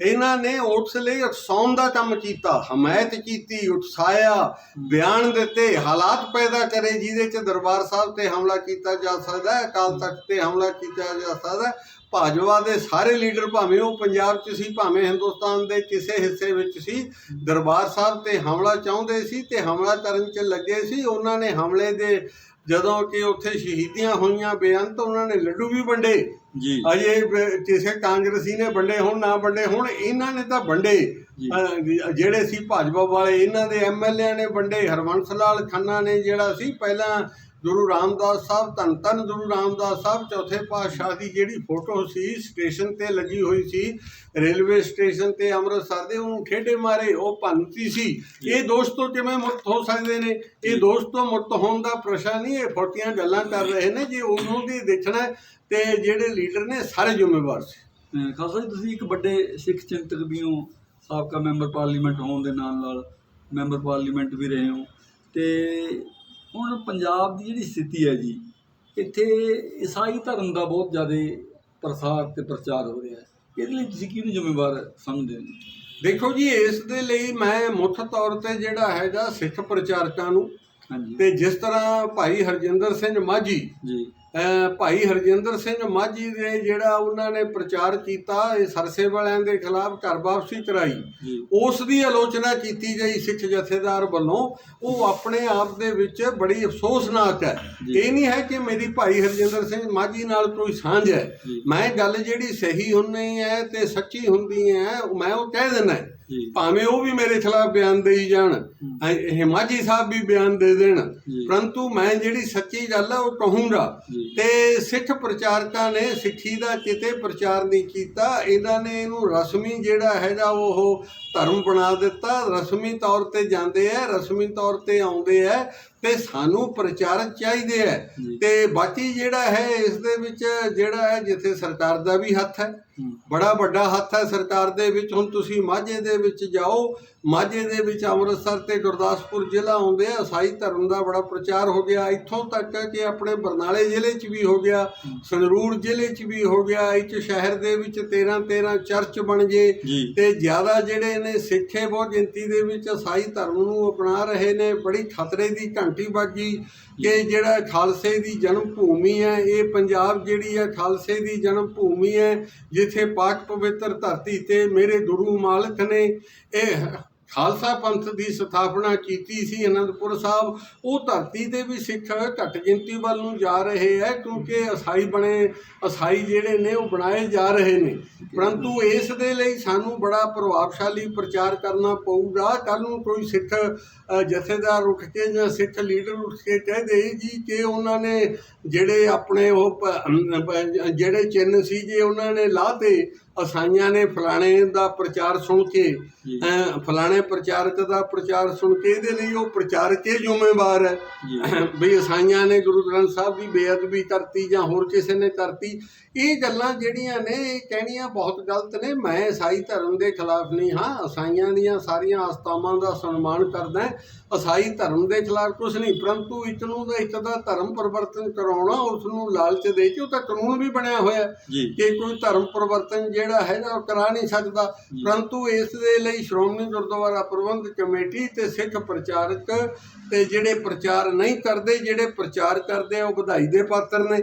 ਇਹਨਾਂ ਨੇ ਉਸ ਲਈ ਉਕਸਾਉਣ ਦਾ ਕੰਮ ਕੀਤਾ। ਹਮਾਇਤ ਕੀਤੀ ਉਕਸਾਇਆ ਬਿਆਨ ਦਿੱਤੇ ਹਾਲਾਤ ਪੈਦਾ ਕਰੇ ਜਿਹਦੇ ਚ ਦਰਬਾਰ ਸਾਹਿਬ ਤੇ ਹਮਲਾ ਕੀਤਾ ਜਾ ਸਕਦਾ ਹੈ ਅਕਾਲ ਤਖਤ ਤੇ ਹਮਲਾ ਕੀਤਾ ਜਾ ਸਕਦਾ ਹੈ। ਭਾਜਪਾ ਦੇ ਸਾਰੇ ਲੀਡਰ ਭਾਵੇਂ ਉਹ ਪੰਜਾਬ 'ਚ ਸੀ ਭਾਵੇਂ ਹਿੰਦੁਸਤਾਨ ਦੇ ਕਿਸੇ ਹਿੱਸੇ ਵਿੱਚ ਸੀ ਦਰਬਾਰ ਸਾਹਿਬ ਤੇ ਹਮਲਾ ਚਾਹੁੰਦੇ ਸੀ ਤੇ ਹਮਲਾ ਕਰਨ 'ਚ ਲੱਗੇ ਸੀ। ਉਹਨਾਂ ਨੇ ਹਮਲੇ ਦੇ ਜਦੋਂ ਕਿ ਉੱਥੇ ਸ਼ਹੀਦੀਆਂ ਹੋਈਆਂ ਬੇਅੰਤ ਉਹਨਾਂ ਨੇ ਲੱਡੂ ਵੀ ਵੰਡੇ। ਜੀ। ਅਜੇ ਕਿਸੇ ਕਾਂਗਰਸੀ ਨੇ ਵੰਡੇ ਹੁਣ ਨਾ ਵੰਡੇ ਹੁਣ ਇਹਨਾਂ ਨੇ ਤਾਂ ਵੰਡੇ। ਜਿਹੜੇ ਸੀ ਭਾਜਪਾ ਵਾਲੇ ਇਹਨਾਂ ਦੇ ਐਮਐਲਏ ਨੇ ਵੰਡੇ। ਹਰਵੰਸ ਲਾਲ ਖੰਨਾ ਨੇ ਜਿਹੜਾ ਸੀ ਪਹਿਲਾਂ ਗੁਰੂ ਰਾਮਦਾਸ ਸਾਹਿਬ ਧੰਨ ਧੰਨ ਗੁਰੂ ਰਾਮਦਾਸ ਸਾਹਿਬ ਚੌਥੇ ਪਾਤਸ਼ਾਹ ਦੀ ਜਿਹੜੀ ਫੋਟੋ ਸੀ ਸਟੇਸ਼ਨ ਤੇ ਲੱਗੀ ਹੋਈ ਸੀ ਰੇਲਵੇ ਸਟੇਸ਼ਨ ਤੇ ਅੰਮ੍ਰਿਤਸਰ ਦੇ ਉਹਨੂੰ ਠੇਡੇ ਮਾਰੇ ਉਹ ਭੰਨਤੀ ਸੀ। ਇਹ ਦੋਸਤ ਕਿਵੇਂ ਮੁਕਤ ਹੋ ਸਕਦੇ ਨੇ? ਇਹ ਦੋਸਤ ਮੁਕਤ ਹੋਣ ਦਾ ਪ੍ਰਸ਼ਨ ਨਹੀਂ ਇਹ ਫੋਟੀਆਂ ਗੱਲਾਂ ਕਰ ਰਹੇ ਨੇ ਜੇ ਉਹਨੂੰ ਦੀ ਦੇਖਣਾ ਤੇ ਜਿਹੜੇ ਲੀਡਰ ਨੇ ਸਾਰੇ ਜ਼ਿੰਮੇਵਾਰ ਸੀ। ਖਾਲਸਾ ਜੀ ਤੁਸੀਂ ਇੱਕ ਵੱਡੇ ਸਿੱਖ ਚਿੰਤਕ ਵੀ ਹੋ ਸਾਬਕਾ ਮੈਂਬਰ ਪਾਰਲੀਮੈਂਟ ਹੋਣ ਦੇ ਨਾਲ ਨਾਲ ਮੈਂਬਰ ਪਾਰਲੀਮੈਂਟ ਵੀ ਰਹੇ ਹੋ ਤੇ ਹੁਣ ਪੰਜਾਬ ਦੀ ਜਿਹੜੀ ਸਥਿਤੀ ਹੈ ਜੀ ਇੱਥੇ ਈਸਾਈ ਧਰਮ ਦਾ ਬਹੁਤ ਜ਼ਿਆਦਾ ਪ੍ਰਸਾਰ ਤੇ ਪ੍ਰਚਾਰ ਹੋ ਰਿਹਾ ਹੈ। ਇਹਦੇ ਲਈ ਤੁਸੀਂ ਕਿਹਨੂੰ ਜ਼ਿੰਮੇਵਾਰ ਸਮਝਦੇ ਹੋ? ਦੇਖੋ ਜੀ ਇਸ ਦੇ ਲਈ ਮੈਂ ਮੁੱਖ ਤੌਰ ਤੇ ਜਿਹੜਾ ਹੈਗਾ ਸਿੱਖ ਪ੍ਰਚਾਰਕਾਂ ਨੂੰ ਹਾਂਜੀ। ਤੇ ਜਿਸ ਤਰ੍ਹਾਂ ਭਾਈ ਹਰਜਿੰਦਰ ਸਿੰਘ ਮਾਝੀ ਜੀ। ਭਾਈ ਹਰਜਿੰਦਰ ਸਿੰਘ ਮਾਝੀ ਦੇ ਜਿਹੜਾ ਉਹਨਾਂ ਨੇ ਪ੍ਰਚਾਰ ਕੀਤਾ ਇਹ ਸਰਸੇ ਵਾਲਿਆਂ ਦੇ ਖਿਲਾਫ ਘਰ ਵਾਪਸੀ ਕਰਾਈ। ਉਸ ਦੀ ਆਲੋਚਨਾ ਕੀਤੀ ਗਈ ਸਿੱਖ ਜਥੇਦਾਰ ਵੱਲੋਂ। ਉਹ ਆਪਣੇ ਆਪ ਦੇ ਵਿੱਚ ਬੜੀ ਅਫਸੋਸਨਾਕ ਹੈ। ਇਹ ਨਹੀਂ ਹੈ ਕਿ ਮੇਰੀ ਭਾਈ ਹਰਜਿੰਦਰ ਸਿੰਘ ਮਾਝੀ ਨਾਲ ਕੋਈ ਸਾਂਝ ਹੈ। ਮੈਂ ਗੱਲ ਜਿਹੜੀ ਸਹੀ ਹੁੰਦੀ ਹੈ ਤੇ ਸੱਚੀ ਹੁੰਦੀ ਹੈ ਮੈਂ ਉਹ ਕਹਿ ਦਿੰਦਾ ਭਾਵੇਂ ਉਹ ਵੀ ਮੇਰੇ ਖਿਲਾਫ ਬਿਆਨ ਦੇਈ ਜਾਣ ਹਿਮਾਜੀ ਸਾਹਿਬ ਵੀ ਬਿਆਨ ਦੇ ਦੇਣ। ਪਰੰਤੂ ਮੈਂ ਜਿਹੜੀ ਸੱਚੀ ਗੱਲ ਹੈ ਉਹ ਕਹੂੰਗਾ। ਤੇ ਸਿੱਖ ਪ੍ਰਚਾਰਕਾਂ ਨੇ ਸਿੱਖੀ ਦਾ ਕਿਤੇ ਪ੍ਰਚਾਰ ਨਹੀਂ ਕੀਤਾ ਇਹਨਾਂ ਨੇ ਇਹਨੂੰ ਰਸਮੀ ਜਿਹੜਾ ਹੈਗਾ ਉਹ ਧਰਮ ਬਣਾ ਦਿੱਤਾ। ਰਸਮੀ ਤੌਰ ਤੇ ਜਾਂਦੇ ਆ ਰਸਮੀ ਤੌਰ ਤੇ ਆਉਂਦੇ ਆ। ਤੇ ਸਾਨੂੰ ਪ੍ਰਚਾਰਕ ਚਾਹੀਦੇ ਜੀ। ਤੇ ਬਾਕੀ ਜਿਹੜਾ ਹੈ ਇਸ ਦੇ ਵਿੱਚ ਜਿਹੜਾ ਹੈ ਜਿੱਥੇ ਸਰਕਾਰ ਦਾ ਵੀ ਹੱਥ ਹੈ ਹੂੰ, ਬੜਾ ਵੱਡਾ ਹੱਥ ਹੈ ਸਰਕਾਰ ਦੇ ਵਿੱਚ। ਹੁਣ ਤੁਸੀਂ ਮਾਝੇ ਦੇ ਵਿੱਚ ਜਾਓ ਮਾਝੇ ਦੇ ਵਿੱਚ ਅੰਮ੍ਰਿਤਸਰ ਤੇ ਗੁਰਦਾਸਪੁਰ ਜ਼ਿਲ੍ਹਾ ਆਉਂਦੇ ਆ ਈਸਾਈ ਧਰਮ ਦਾ ਬੜਾ ਪ੍ਰਚਾਰ ਹੋ ਗਿਆ। ਇੱਥੋਂ ਤੱਕ ਕਿ ਆਪਣੇ ਬਰਨਾਲੇ ਜ਼ਿਲ੍ਹੇ 'ਚ ਵੀ ਹੋ ਗਿਆ ਸੰਗਰੂਰ ਜ਼ਿਲ੍ਹੇ 'ਚ ਵੀ ਹੋ ਗਿਆ ਇੱਥੇ ਸ਼ਹਿਰ ਦੇ ਵਿੱਚ 13 13 ਚਰਚ ਬਣ ਗਏ ਤੇ ਜ਼ਿਆਦਾ ਜਿਹੜੇ ਨੇ ਸਿੱਖੇ ਬਹੁਤ ਗਿਣਤੀ ਦੇ ਵਿੱਚ ਈਸਾਈ ਧਰਮ ਨੂੰ ਅਪਣਾ ਰਹੇ ਨੇ। ਬੜੀ ਖਤਰੇ ਦੀ ਘੰਟੀ ਵੱਜੀ ਕਿ ਜਿਹੜਾ ਖਾਲਸੇ ਦੀ ਜਨਮ ਭੂਮੀ ਹੈ ਇਹ ਪੰਜਾਬ ਜਿਹੜੀ ਹੈ ਖਾਲਸੇ ਦੀ ਜਨਮ ਭੂਮੀ ਹੈ ਜਿੱਥੇ ਪਾਕ ਪਵਿੱਤਰ ਧਰਤੀ ਤੇ ਮੇਰੇ ਗੁਰੂ ਮਾਲਕ ਨੇ ਇਹ ਖਾਲਸਾ ਪੰਥ ਦੀ ਸਥਾਪਨਾ ਕੀਤੀ ਸੀ ਅਨੰਦਪੁਰ ਸਾਹਿਬ, ਉਹ ਧਰਤੀ ਤੇ ਵੀ ਸਿੱਖ ਘੱਟ ਗਿਣਤੀ ਵੱਲ ਨੂੰ ਜਾ ਰਹੇ ਹੈ, ਕਿਉਂਕਿ ਈਸਾਈ ਬਣੇ ਈਸਾਈ ਜਿਹੜੇ ਨੇ ਉਹ ਬਣਾਏ ਜਾ ਰਹੇ ਨੇ। ਪਰੰਤੂ ਇਸ ਦੇ ਲਈ ਸਾਨੂੰ ਬੜਾ ਪ੍ਰਭਾਵਸ਼ਾਲੀ ਪ੍ਰਚਾਰ ਕਰਨਾ ਪਊਗਾ। ਕੱਲ ਨੂੰ ਕੋਈ ਸਿੱਖ ਜਥੇਦਾਰ ਉੱਠ ਕੇ ਜਾਂ ਸਿੱਖ ਲੀਡਰ ਉੱਠ ਕੇ ਕਹਿ ਦੇ ਜੀ ਕਿ ਉਹਨਾਂ ਨੇ ਜਿਹੜੇ ਆਪਣੇ ਉਹ ਜਿਹੜੇ ਚਿੰਨ੍ਹ ਸੀ ਜੇ ਉਹਨਾਂ ਨੇ ਲਾਤੇ ਅਸਾਈਆਂ ਨੇ ਫਲਾਣੇ ਦਾ ਪ੍ਰਚਾਰ ਸੁਣ ਕੇ ਫਲਾਣੇ ਪ੍ਰਚਾਰਕ ਦਾ ਪ੍ਰਚਾਰ ਸੁਣ ਕੇ ਇਹਦੇ ਲਈ ਉਹ ਪ੍ਰਚਾਰਕ ਹੀ ਜ਼ਿੰਮੇਵਾਰ ਹੈ। ਵੀ ਅਸਾਈਆਂ ਨੇ ਗੁਰੂ ਗ੍ਰੰਥ ਸਾਹਿਬ ਦੀ ਬੇਅਦਬੀ ਕਰਤੀ ਜਾਂ ਹੋਰ ਕਿਸੇ ਨੇ ਕਰਤੀ ਇਹ ਗੱਲਾਂ ਜਿਹੜੀਆਂ ਨੇ ਇਹ ਕਹਿਣੀਆਂ ਬਹੁਤ ਗਲਤ ਨੇ। ਮੈਂ ਈਸਾਈ ਧਰਮ ਦੇ ਖਿਲਾਫ ਨਹੀਂ ਹਾਂ। ਈਸਾਈਆਂ ਦੀਆਂ ਸਾਰੀਆਂ ਆਸਥਾਵਾਂ ਦਾ ਸਨਮਾਨ ਕਰਦਾ ਅਸਾਈ ਧਰਮ ਦੇ ਖਿਲਾਫ ਕੁਝ ਨਹੀਂ ਪਰੰਤੂ ਇੱਕ ਨੂੰ ਦਾ ਇੱਕ ਦਾ ਧਰਮ ਪਰਿਵਰਤਨ ਕਰਾਉਣਾ ਉਸ ਨੂੰ ਲਾਲਚ ਦੇ ਕੇ ਉਹ ਤਾਂ ਕਾਨੂੰਨ ਵੀ ਬਣਿਆ ਹੋਇਆ ਹੈ ਕਿ ਕੋਈ ਧਰਮ ਪਰਿਵਰਤਨ ਜਿਹੜਾ ਹੈਗਾ ਉਹ ਕਰਾ ਨਹੀਂ ਸਕਦਾ। ਪਰੰਤੂ ਇਸ ਦੇ ਲਈ ਸ਼੍ਰੋਮਣੀ ਗੁਰਦੁਆਰਾ ਪ੍ਰਬੰਧਕ ਕਮੇਟੀ ਤੇ ਸਿੱਖ ਪ੍ਰਚਾਰਕ ਤੇ ਜਿਹੜੇ ਪ੍ਰਚਾਰ ਨਹੀਂ ਕਰਦੇ ਜਿਹੜੇ ਪ੍ਰਚਾਰ ਕਰਦੇ ਉਹ ਵਧਾਈ ਦੇ ਪਾਤਰ ਨੇ।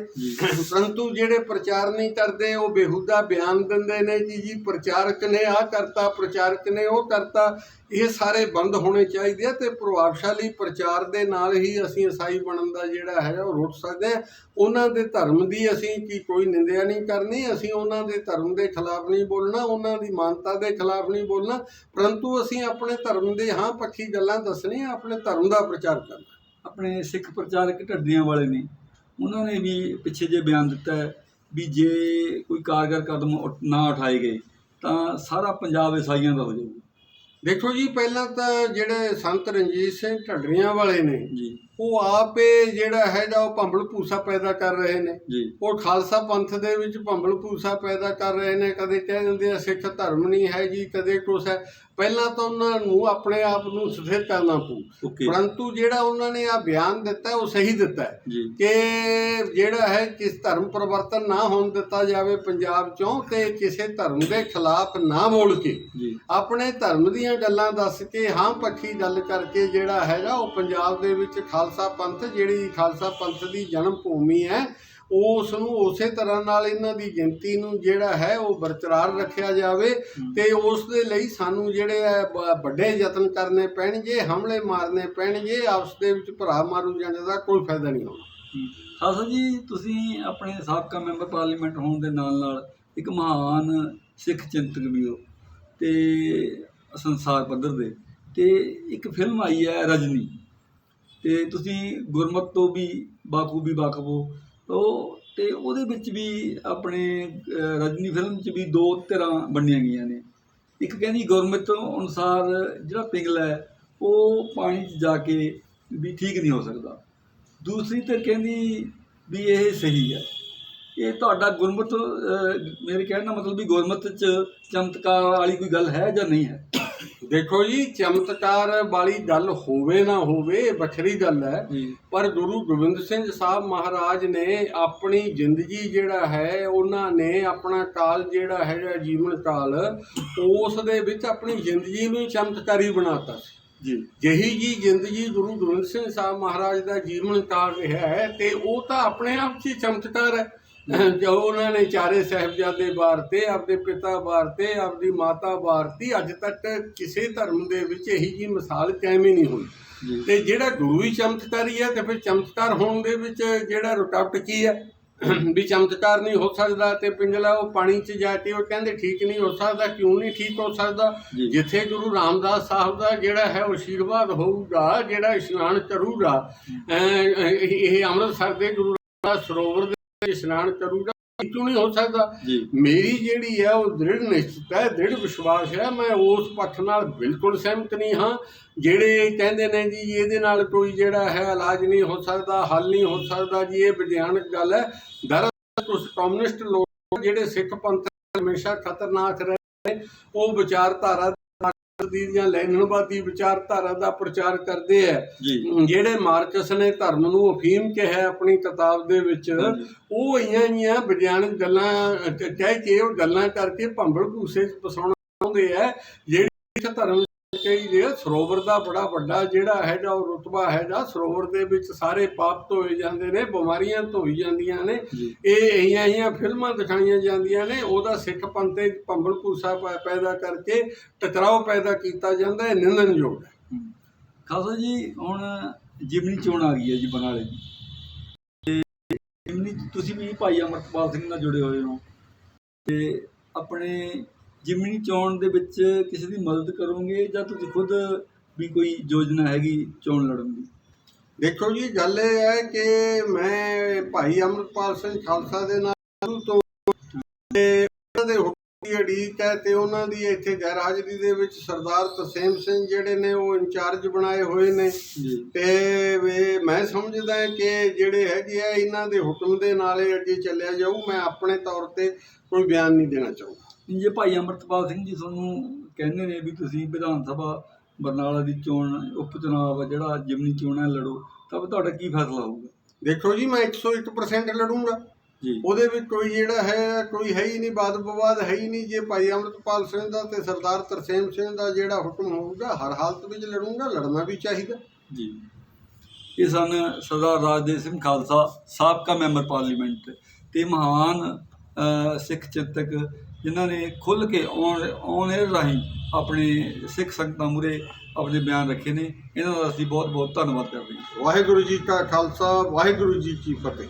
ਪਰੰਤੂ ਜਿਹੜੇ ਪ੍ਰਚਾਰ ਨਹੀਂ ਕਰਦੇ, ਉਹ ਬੇਹੂਦਾ ਬਿਆਨ ਦਿੰਦੇ ਨੇ ਕਿ ਜੀ ਪ੍ਰਚਾਰਕ ਨੇ, ਆਹ ਕਰਤਾ, ਪ੍ਰਚਾਰਕ ਨੇ, ਉਹ ਕਰਤਾ, ਇਹ ਸਾਰੇ ਬੰਦ ਹੋਣੇ ਚਾਹੀਦੇ ਆ ਤੇ ਪ੍ਰਭਾਵਸ਼ਾਲੀ ਪ੍ਰਚਾਰ ਦੇ ਨਾਲ ਹੀ ਅਸੀਂ ਈਸਾਈ ਬਣਨ ਦਾ ਜਿਹੜਾ ਹੈ, ਉਹ ਰੋਕ ਸਕਦੇ ਆ। ਉਹਨਾਂ ਦੇ ਧਰਮ ਦੀ ਅਸੀਂ ਕੀ ਕੋਈ ਨਿੰਦਿਆ ਨਹੀਂ ਕਰਨੀ, ਅਸੀਂ ਉਹਨਾਂ ਦੇ ਧਰਮ ਦੇ ਖਿਲਾਫ ਨਹੀਂ ਬੋਲਣਾ, ਉਹਨਾਂ ਦੀ ਮਾਨਤਾ ਦੇ ਖਿਲਾਫ ਨਹੀਂ ਬੋਲਣਾ, ਪਰੰਤੂ ਅਸੀਂ ਆਪਣੇ ਧਰਮ ਦੇ ਹਾਂ, ਪੱਖੀ ਗੱਲਾਂ ਦੱਸਣੀਆਂ, ਆਪਣੇ ਧਰਮ ਦਾ ਪ੍ਰਚਾਰ ਕਰਨਾ। ਆਪਣੇ ਸਿੱਖ ਪ੍ਰਚਾਰਕ ਢੱਡੀਆਂ ਵਾਲੇ ਨੇ, ਉਹਨਾਂ ਨੇ ਵੀ ਪਿੱਛੇ ਜੇ ਬਿਆਨ ਦਿੱਤਾ ਹੈ ਵੀ ਜੇ ਕੋਈ ਕਾਰਗਰ ਕਦਮ ਉਠ- ਨਾ ਉਠਾਏ ਗਏ ਤਾਂ ਸਾਰਾ ਪੰਜਾਬ ਈਸਾਈਆਂ ਦਾ ਹੋ ਜਾਊਗਾ। ਦੇਖੋ ਜੀ ਪਹਿਲਾਂ ਤਾਂ ਜਿਹੜੇ ਸੰਤ ਰਣਜੀਤ ਸਿੰਘ ਢੱਡਰੀਆਂ ਵਾਲੇ ਨੇ ਜੀ। ਉਹ ਆਪੇ ਜਿਹੜਾ ਹੈਗਾ ਉਹ ਭੰਬਲ ਭੂਸਾ ਪੈਦਾ ਕਰ ਰਹੇ ਨੇ। ਜੀ। ਉਹ ਖਾਲਸਾ ਪੰਥ ਦੇ ਵਿੱਚ ਭੰਬਲ ਭੂਸਾ ਪੈਦਾ ਕਰ ਰਹੇ ਨੇ। ਕਦੇ ਕਹਿ ਦਿੰਦੇ ਆ ਸਿੱਖ ਧਰਮ ਨਹੀਂ ਹੈ ਜੀ ਕਦੇ ਕੁਛ ਹੈ। ਪਹਿਲਾਂ ਤਾਂ ਉਹਨਾਂ ਨੂੰ ਆਪਣੇ ਆਪ ਨੂੰ ਸਥਿਰ ਕਰਨਾ ਪਊ। ਪਰੰਤੂ ਜਿਹੜਾ ਉਹਨਾਂ ਨੇ ਆ ਬਿਆਨ ਦਿੱਤਾ ਉਹ ਸਹੀ ਦਿੱਤਾ ਹੈ ਜੀ। ਕਿ ਜਿਹੜਾ ਹੈ ਕਿਸ ਧਰਮ ਪਰਿਵਰਤਨ ਨਾ ਹੋਣ ਦਿੱਤਾ ਜਾਵੇ ਪੰਜਾਬ ਚੋਂ ਤੇ ਕਿਸੇ ਧਰਮ ਦੇ ਖਿਲਾਫ ਨਾ ਬੋਲ ਕੇ। ਜੀ। ਆਪਣੇ ਧਰਮ ਦੀਆਂ ਗੱਲਾਂ ਦੱਸ ਕੇ ਹਾਂ ਪੱਖੀ ਗੱਲ ਕਰਕੇ ਜਿਹੜਾ ਹੈਗਾ ਉਹ ਪੰਜਾਬ ਦੇ ਵਿੱਚ ਖਾਲਸਾ ਪੰਥ ਜਿਹੜੀ ਖਾਲਸਾ ਪੰਥ ਦੀ ਜਨਮ ਭੂਮੀ ਹੈ ਉਸ ਨੂੰ ਉਸੇ ਤਰ੍ਹਾਂ ਨਾਲ ਇਹਨਾਂ ਦੀ ਗਿਣਤੀ ਨੂੰ ਜਿਹੜਾ ਹੈ ਉਹ ਬਰਕਰਾਰ ਰੱਖਿਆ ਜਾਵੇ ਤੇ ਉਸ ਦੇ ਲਈ ਸਾਨੂੰ ਜਿਹੜੇ ਹੈ ਵੱਡੇ ਯਤਨ ਕਰਨੇ ਪੈਣਗੇ ਹਮਲੇ ਮਾਰਨੇ ਪੈਣਗੇ ਆਪਸ ਦੇ ਵਿੱਚ ਭਰਾ ਮਾਰੂ ਜਾਣ ਦਾ ਕੋਈ ਫਾਇਦਾ ਨਹੀਂ ਹੋਣਾ। ਖਾਲਸਾ ਜੀ ਤੁਸੀਂ ਆਪਣੇ ਸਾਬਕਾ ਮੈਂਬਰ ਪਾਰਲੀਮੈਂਟ ਹੋਣ ਦੇ ਨਾਲ ਨਾਲ ਇੱਕ ਮਹਾਨ ਸਿੱਖ ਚਿੰਤਕ ਵੀ ਹੋ ਤੇ ਸੰਸਾਰ ਪੱਧਰ ਦੇ ਤੇ ਇੱਕ ਫਿਲਮ ਆਈ ਹੈ ਰਜਨੀ। ਤੇ ਤੁਸੀਂ ਗੁਰਮਤ ਤੋਂ ਵੀ ਬਾਖੂਬੀ ਵਾਕਫ ਹੋ। ਉਹ ਤੇ ਉਹਦੇ ਵਿੱਚ ਵੀ ਆਪਣੇ ਰਜਨੀ ਫਿਲਮ 'ਚ ਵੀ ਦੋ ਧਿਰਾਂ ਬੰਨੀਆਂ ਗਈਆਂ ਨੇ। ਇੱਕ ਕਹਿੰਦੀ ਗੁਰਮਤ ਅਨੁਸਾਰ ਜਿਹੜਾ ਪਿੰਗਲਾ ਹੈ, ਉਹ ਪਾਣੀ 'ਚ ਜਾ ਕੇ ਵੀ ਠੀਕ ਨਹੀਂ ਹੋ ਸਕਦਾ। ਦੂਸਰੀ ਧਿਰ ਕਹਿੰਦੀ ਵੀ ਇਹ ਸਹੀ ਹੈ। ਇਹ ਤੁਹਾਡਾ ਗੁਰਮਤ ਮੇਰੇ ਕਹਿਣ ਦਾ ਮਤਲਬ ਵੀ ਗੁਰਮਤ 'ਚ ਚਮਤਕਾਰ ਵਾਲੀ ਕੋਈ ਗੱਲ ਹੈ ਜਾਂ ਨਹੀਂ ਹੈ? ਦੇਖੋ ਜੀ ਚਮਤਕਾਰ ਵਾਲੀ ਗੱਲ ਹੋਵੇ ਨਾ ਹੋਵੇ ਵੱਖਰੀ ਗੱਲ ਹੈ। ਪਰ ਗੁਰੂ ਗੋਬਿੰਦ ਸਿੰਘ ਸਾਹਿਬ ਮਹਾਰਾਜ ਨੇ ਆਪਣੀ ਜ਼ਿੰਦਗੀ ਜਿਹੜਾ ਹੈ ਉਹਨਾਂ ਨੇ ਆਪਣਾ ਕਾਲ ਜਿਹੜਾ ਹੈਗਾ ਜੀਵਨ ਕਾਲ ਉਸ ਦੇ ਵਿੱਚ ਆਪਣੀ ਜ਼ਿੰਦਗੀ ਨੂੰ ਹੀ ਚਮਤਕਾਰੀ ਬਣਾਤਾ ਸੀ। ਜੀ। ਜਿਹੀ ਜੀ ਜ਼ਿੰਦਗੀ ਗੁਰੂ ਗੋਬਿੰਦ ਸਿੰਘ ਸਾਹਿਬ ਮਹਾਰਾਜ ਦਾ ਜੀਵਨ ਕਾਲ ਰਿਹਾ ਹੈ ਤੇ ਉਹ ਤਾਂ ਆਪਣੇ ਆਪ 'ਚ ਹੀ ਚਮਤਕਾਰ ਹੈ। ਜੋ ਉਹਨਾਂ ਨੇ ਚਾਰੇ ਸਾਹਿਬਜ਼ਾਦੇ ਵਾਰਤੇ ਆਪਦੇ ਪਿਤਾ ਵਾਰਤੇ ਆਪਦੀ ਮਾਤਾ ਵਾਰਤੀ ਅੱਜ ਤੱਕ ਕਿਸੇ ਧਰਮ ਦੇ ਵਿੱਚ ਇਹੀ ਜੀ ਮਿਸਾਲ ਕਾਇਮ ਹੀ ਨਹੀਂ ਹੋਈ। ਤੇ ਜਿਹੜਾ ਗੁਰੂ ਹੀ ਚਮਤਕਾਰੀ ਹੈ ਤੇ ਫਿਰ ਚਮਤਕਾਰ ਹੋਣ ਦੇ ਵਿੱਚ ਜਿਹੜਾ ਰੁਕਾਵਟ ਕੀ ਹੈ? ਵੀ ਚਮਤਕਾਰ ਨਹੀਂ ਹੋ ਸਕਦਾ ਤੇ ਪਿੰਗਲਾ ਉਹ ਪਾਣੀ 'ਚ ਜਾ ਕੇ ਉਹ ਕਹਿੰਦੇ ਠੀਕ ਨਹੀਂ ਹੋ ਸਕਦਾ ਕਿਉਂ ਨਹੀਂ ਠੀਕ ਹੋ ਸਕਦਾ। ਜਿੱਥੇ ਗੁਰੂ ਰਾਮਦਾਸ ਸਾਹਿਬ ਦਾ ਜਿਹੜਾ ਹੈ ਉਹ ਆਸ਼ੀਰਵਾਦ ਹੋਊਗਾ ਜਿਹੜਾ ਇਸ਼ਨਾਨ ਕਰੂਗਾ ਇਹ ਅੰਮ੍ਰਿਤਸਰ ਦੇ ਗੁਰੂ ਰਾਮਦਾਸ ਸਰੋਵਰ ਦੇ ਇਸ਼ਨਾਨ ਕਰੂਗਾ ਕਿਉਂ ਨਹੀਂ ਹੋ ਸਕਦਾ। ਮੇਰੀ ਜਿਹੜੀ ਹੈ ਉਹ ਦ੍ਰਿੜ ਨਿਸ਼ਚਿਤ ਹੈ ਦ੍ਰਿੜ ਵਿਸ਼ਵਾਸ ਹੈ ਮੈਂ ਉਸ ਪੱਖ ਨਾਲ ਬਿਲਕੁਲ ਸਹਿਮਤ ਨਹੀਂ ਹਾਂ। ਜਿਹੜੇ ਕਹਿੰਦੇ ਨੇ ਜੀ ਇਹਦੇ ਨਾਲ ਕੋਈ ਜਿਹੜਾ ਹੈ ਇਲਾਜ ਨਹੀਂ ਹੋ ਸਕਦਾ ਹੱਲ ਨਹੀਂ ਹੋ ਸਕਦਾ ਜੀ ਇਹ ਵਿਗਿਆਨਕ ਗੱਲ ਹੈ। ਦਰਅਸਲ ਕੁਝ ਕਮਿਊਨਿਸਟ ਲੋਕ ਜਿਹੜੇ ਸਿੱਖ ਪੰਥ ਹਮੇਸ਼ਾ ਖਤਰਨਾਕ ਰਹੇ ਉਹ ਵਿਚਾਰਧਾਰਾ ਦੀ ਜਾਂ ਲੈਣਨਵਾਦੀ ਵਿਚਾਰਧਾਰਾ ਦਾ ਪ੍ਰਚਾਰ ਕਰਦੇ ਹੈ ਜੀ। ਜਿਹੜੇ ਮਾਰਕਸ ਨੇ ਧਰਮ ਨੂੰ ਅਫੀਮ ਕਿਹਾ ਆਪਣੀ ਕਿਤਾਬ ਦੇ ਵਿੱਚ। ਉਹ ਇਆਂ ਜੀਆਂ ਵਿਗਿਆਨਕ ਗੱਲਾਂ ਕਹਿ ਕੇ ਉਹ ਗੱਲਾਂ ਕਰਕੇ ਭੰਬਲ ਭੂਸੇ ਫਸਾਉਣਾ ਚਾਹੁੰਦੇ ਆ। ਜਿਹੜੀ ਧਰਮ ਕਈ ਜੇ ਸਰੋਵਰ ਦਾ ਬੜਾ ਵੱਡਾ ਜਿਹੜਾ ਹੈਗਾ ਉਹ ਰੁਤਬਾ ਹੈਗਾ। ਸਰੋਵਰ ਦੇ ਵਿੱਚ ਸਾਰੇ ਪਾਪ ਧੋਏ ਜਾਂਦੇ ਨੇ ਬਿਮਾਰੀਆਂ ਧੋਈ ਜਾਂਦੀਆਂ ਨੇ। ਇਹ ਇਆਂ ਇਆਂ ਫਿਲਮਾਂ ਦਿਖਾਈਆਂ ਜਾਂਦੀਆਂ ਨੇ। ਉਹਦਾ ਸਿੱਖ ਪੰਥ ਤੇ ਭੰਬਲ ਭੂਸਾ ਪੈਦਾ ਕਰਕੇ ਟਕਰਾਓ ਪੈਦਾ ਕੀਤਾ ਜਾਂਦਾ ਹੈ ਨਿੰਦਣਯੋਗ ਹੈ। ਖਾਲਸਾ ਜੀ ਹੁਣ ਜਿਮਨੀ ਚੋਣ ਆ ਗਈ ਹੈ ਜੀ ਬਰਨਾਲੇ ਦੀ। ਤੇ ਜਿਮਨੀ ਤੁਸੀਂ ਵੀ ਭਾਈ ਅਮਰਪਾਲ ਸਿੰਘ ਨਾਲ ਜੁੜੇ ਹੋਏ ਹੋ। ਤੇ ਆਪਣੇ ਜਿਮਨੀ ਚੋਣ ਦੇ ਵਿੱਚ ਕਿਸੇ ਦੀ ਮਦਦ ਕਰੋਗੇ ਜਾਂ ਤੁਸੀਂ ਖੁਦ ਵੀ ਕੋਈ ਯੋਜਨਾ ਹੈਗੀ ਚੋਣ ਲੜਨ ਦੀ? ਦੇਖੋ ਜੀ ਗੱਲ ਇਹ ਹੈ ਕਿ ਮੈਂ ਭਾਈ ਅਮਰਪਾਲ ਸਿੰਘ ਖਾਲਸਾ ਦੇ ਨਾਲ ਤੋਂ ਤੇ ਉਹਨਾਂ ਦੇ ਹੁਕਮ ਅੜੀਕ ਹੈ ਤੇ ਉਹਨਾਂ ਦੀ ਇੱਥੇ ਗੈਰ ਹਾਜ਼ਰੀ ਦੇ ਵਿੱਚ ਸਰਦਾਰ ਤਸੀਮ ਸਿੰਘ ਜਿਹੜੇ ਨੇ ਉਹ ਇੰਚਾਰਜ ਬਣਾਏ ਹੋਏ ਨੇ। ਤੇ ਵੀ ਮੈਂ ਸਮਝਦਾ ਕਿ ਜਿਹੜੇ ਹੈਗੇ ਆ ਇਹਨਾਂ ਦੇ ਹੁਕਮ ਦੇ ਨਾਲ ਹੀ ਅੱਗੇ ਚੱਲਿਆ ਜਾਊ। ਮੈਂ ਆਪਣੇ ਤੌਰ ਤੇ ਕੋਈ ਬਿਆਨ ਨਹੀਂ ਦੇਣਾ ਚਾਹੂੰਗਾ। ਜੇ ਭਾਈ ਅਮਰਪਾਲ ਸਿੰਘ ਜੀ ਤੁਹਾਨੂੰ ਕਹਿੰਦੇ ਨੇ ਵੀ ਤੁਸੀਂ ਵਿਧਾਨ ਸਭਾ ਬਰਨਾਲਾ ਦੀ ਚੋਣ ਉਪ ਚੁਣਾਵ ਆ ਜਿਹੜਾ ਜਿਮਨੀ ਚੋਣਾਂ ਲੜੋ ਤਾਂ ਤੁਹਾਡਾ ਕੀ ਫੈਸਲਾ ਹੋਊਗਾ? ਦੇਖੋ ਜੀ ਮੈਂ 101% ਲੜੂੰਗਾ। ਜੀ। ਉਹਦੇ ਵਿੱਚ ਕੋਈ ਜਿਹੜਾ ਹੈ ਕੋਈ ਹੈ ਹੀ ਨਹੀਂ ਵਾਦ ਵਿਵਾਦ ਹੈ ਹੀ ਨਹੀਂ। ਜੇ ਭਾਈ ਅਮਰਤਪਾਲ ਸਿੰਘ ਦਾ ਤੇ ਸਰਦਾਰ ਤਰਸੇਮ ਸਿੰਘ ਦਾ ਜਿਹੜਾ ਹੁਕਮ ਹੋਊਗਾ ਹਰ ਹਾਲਤ ਵਿੱਚ ਲੜੂੰਗਾ ਲੜਨਾ ਵੀ ਚਾਹੀਦਾ। ਜੀ। ਇਹ ਸਨ ਸਰਦਾਰ ਰਾਜਦੇਵ ਸਿੰਘ ਖਾਲਸਾ ਸਾਬਕਾ ਮੈਂਬਰ ਪਾਰਲੀਮੈਂਟ ਤੇ ਮਹਾਨ ਸਿੱਖ ਚਿੰਤਕ ਜਿਨ੍ਹਾਂ ਨੇ ਖੁੱਲ੍ਹ ਕੇ ਔਨ ਔਨ 에ਅਰ ਰਾਹੀਂ ਆਪਣੇ ਸਿੱਖ ਸੰਗਤਾਂ ਮੂਹਰੇ ਆਪਣੇ ਬਿਆਨ ਰੱਖੇ ਨੇ। ਇਹਨਾਂ ਦਾ ਅਸੀਂ ਬਹੁਤ ਬਹੁਤ ਧੰਨਵਾਦ ਕਰਦੇ ਹਾਂ। ਵਾਹਿਗੁਰੂ ਜੀ ਕਾ ਖਾਲਸਾ, ਵਾਹਿਗੁਰੂ ਜੀ ਕੀ ਫਤਿਹ।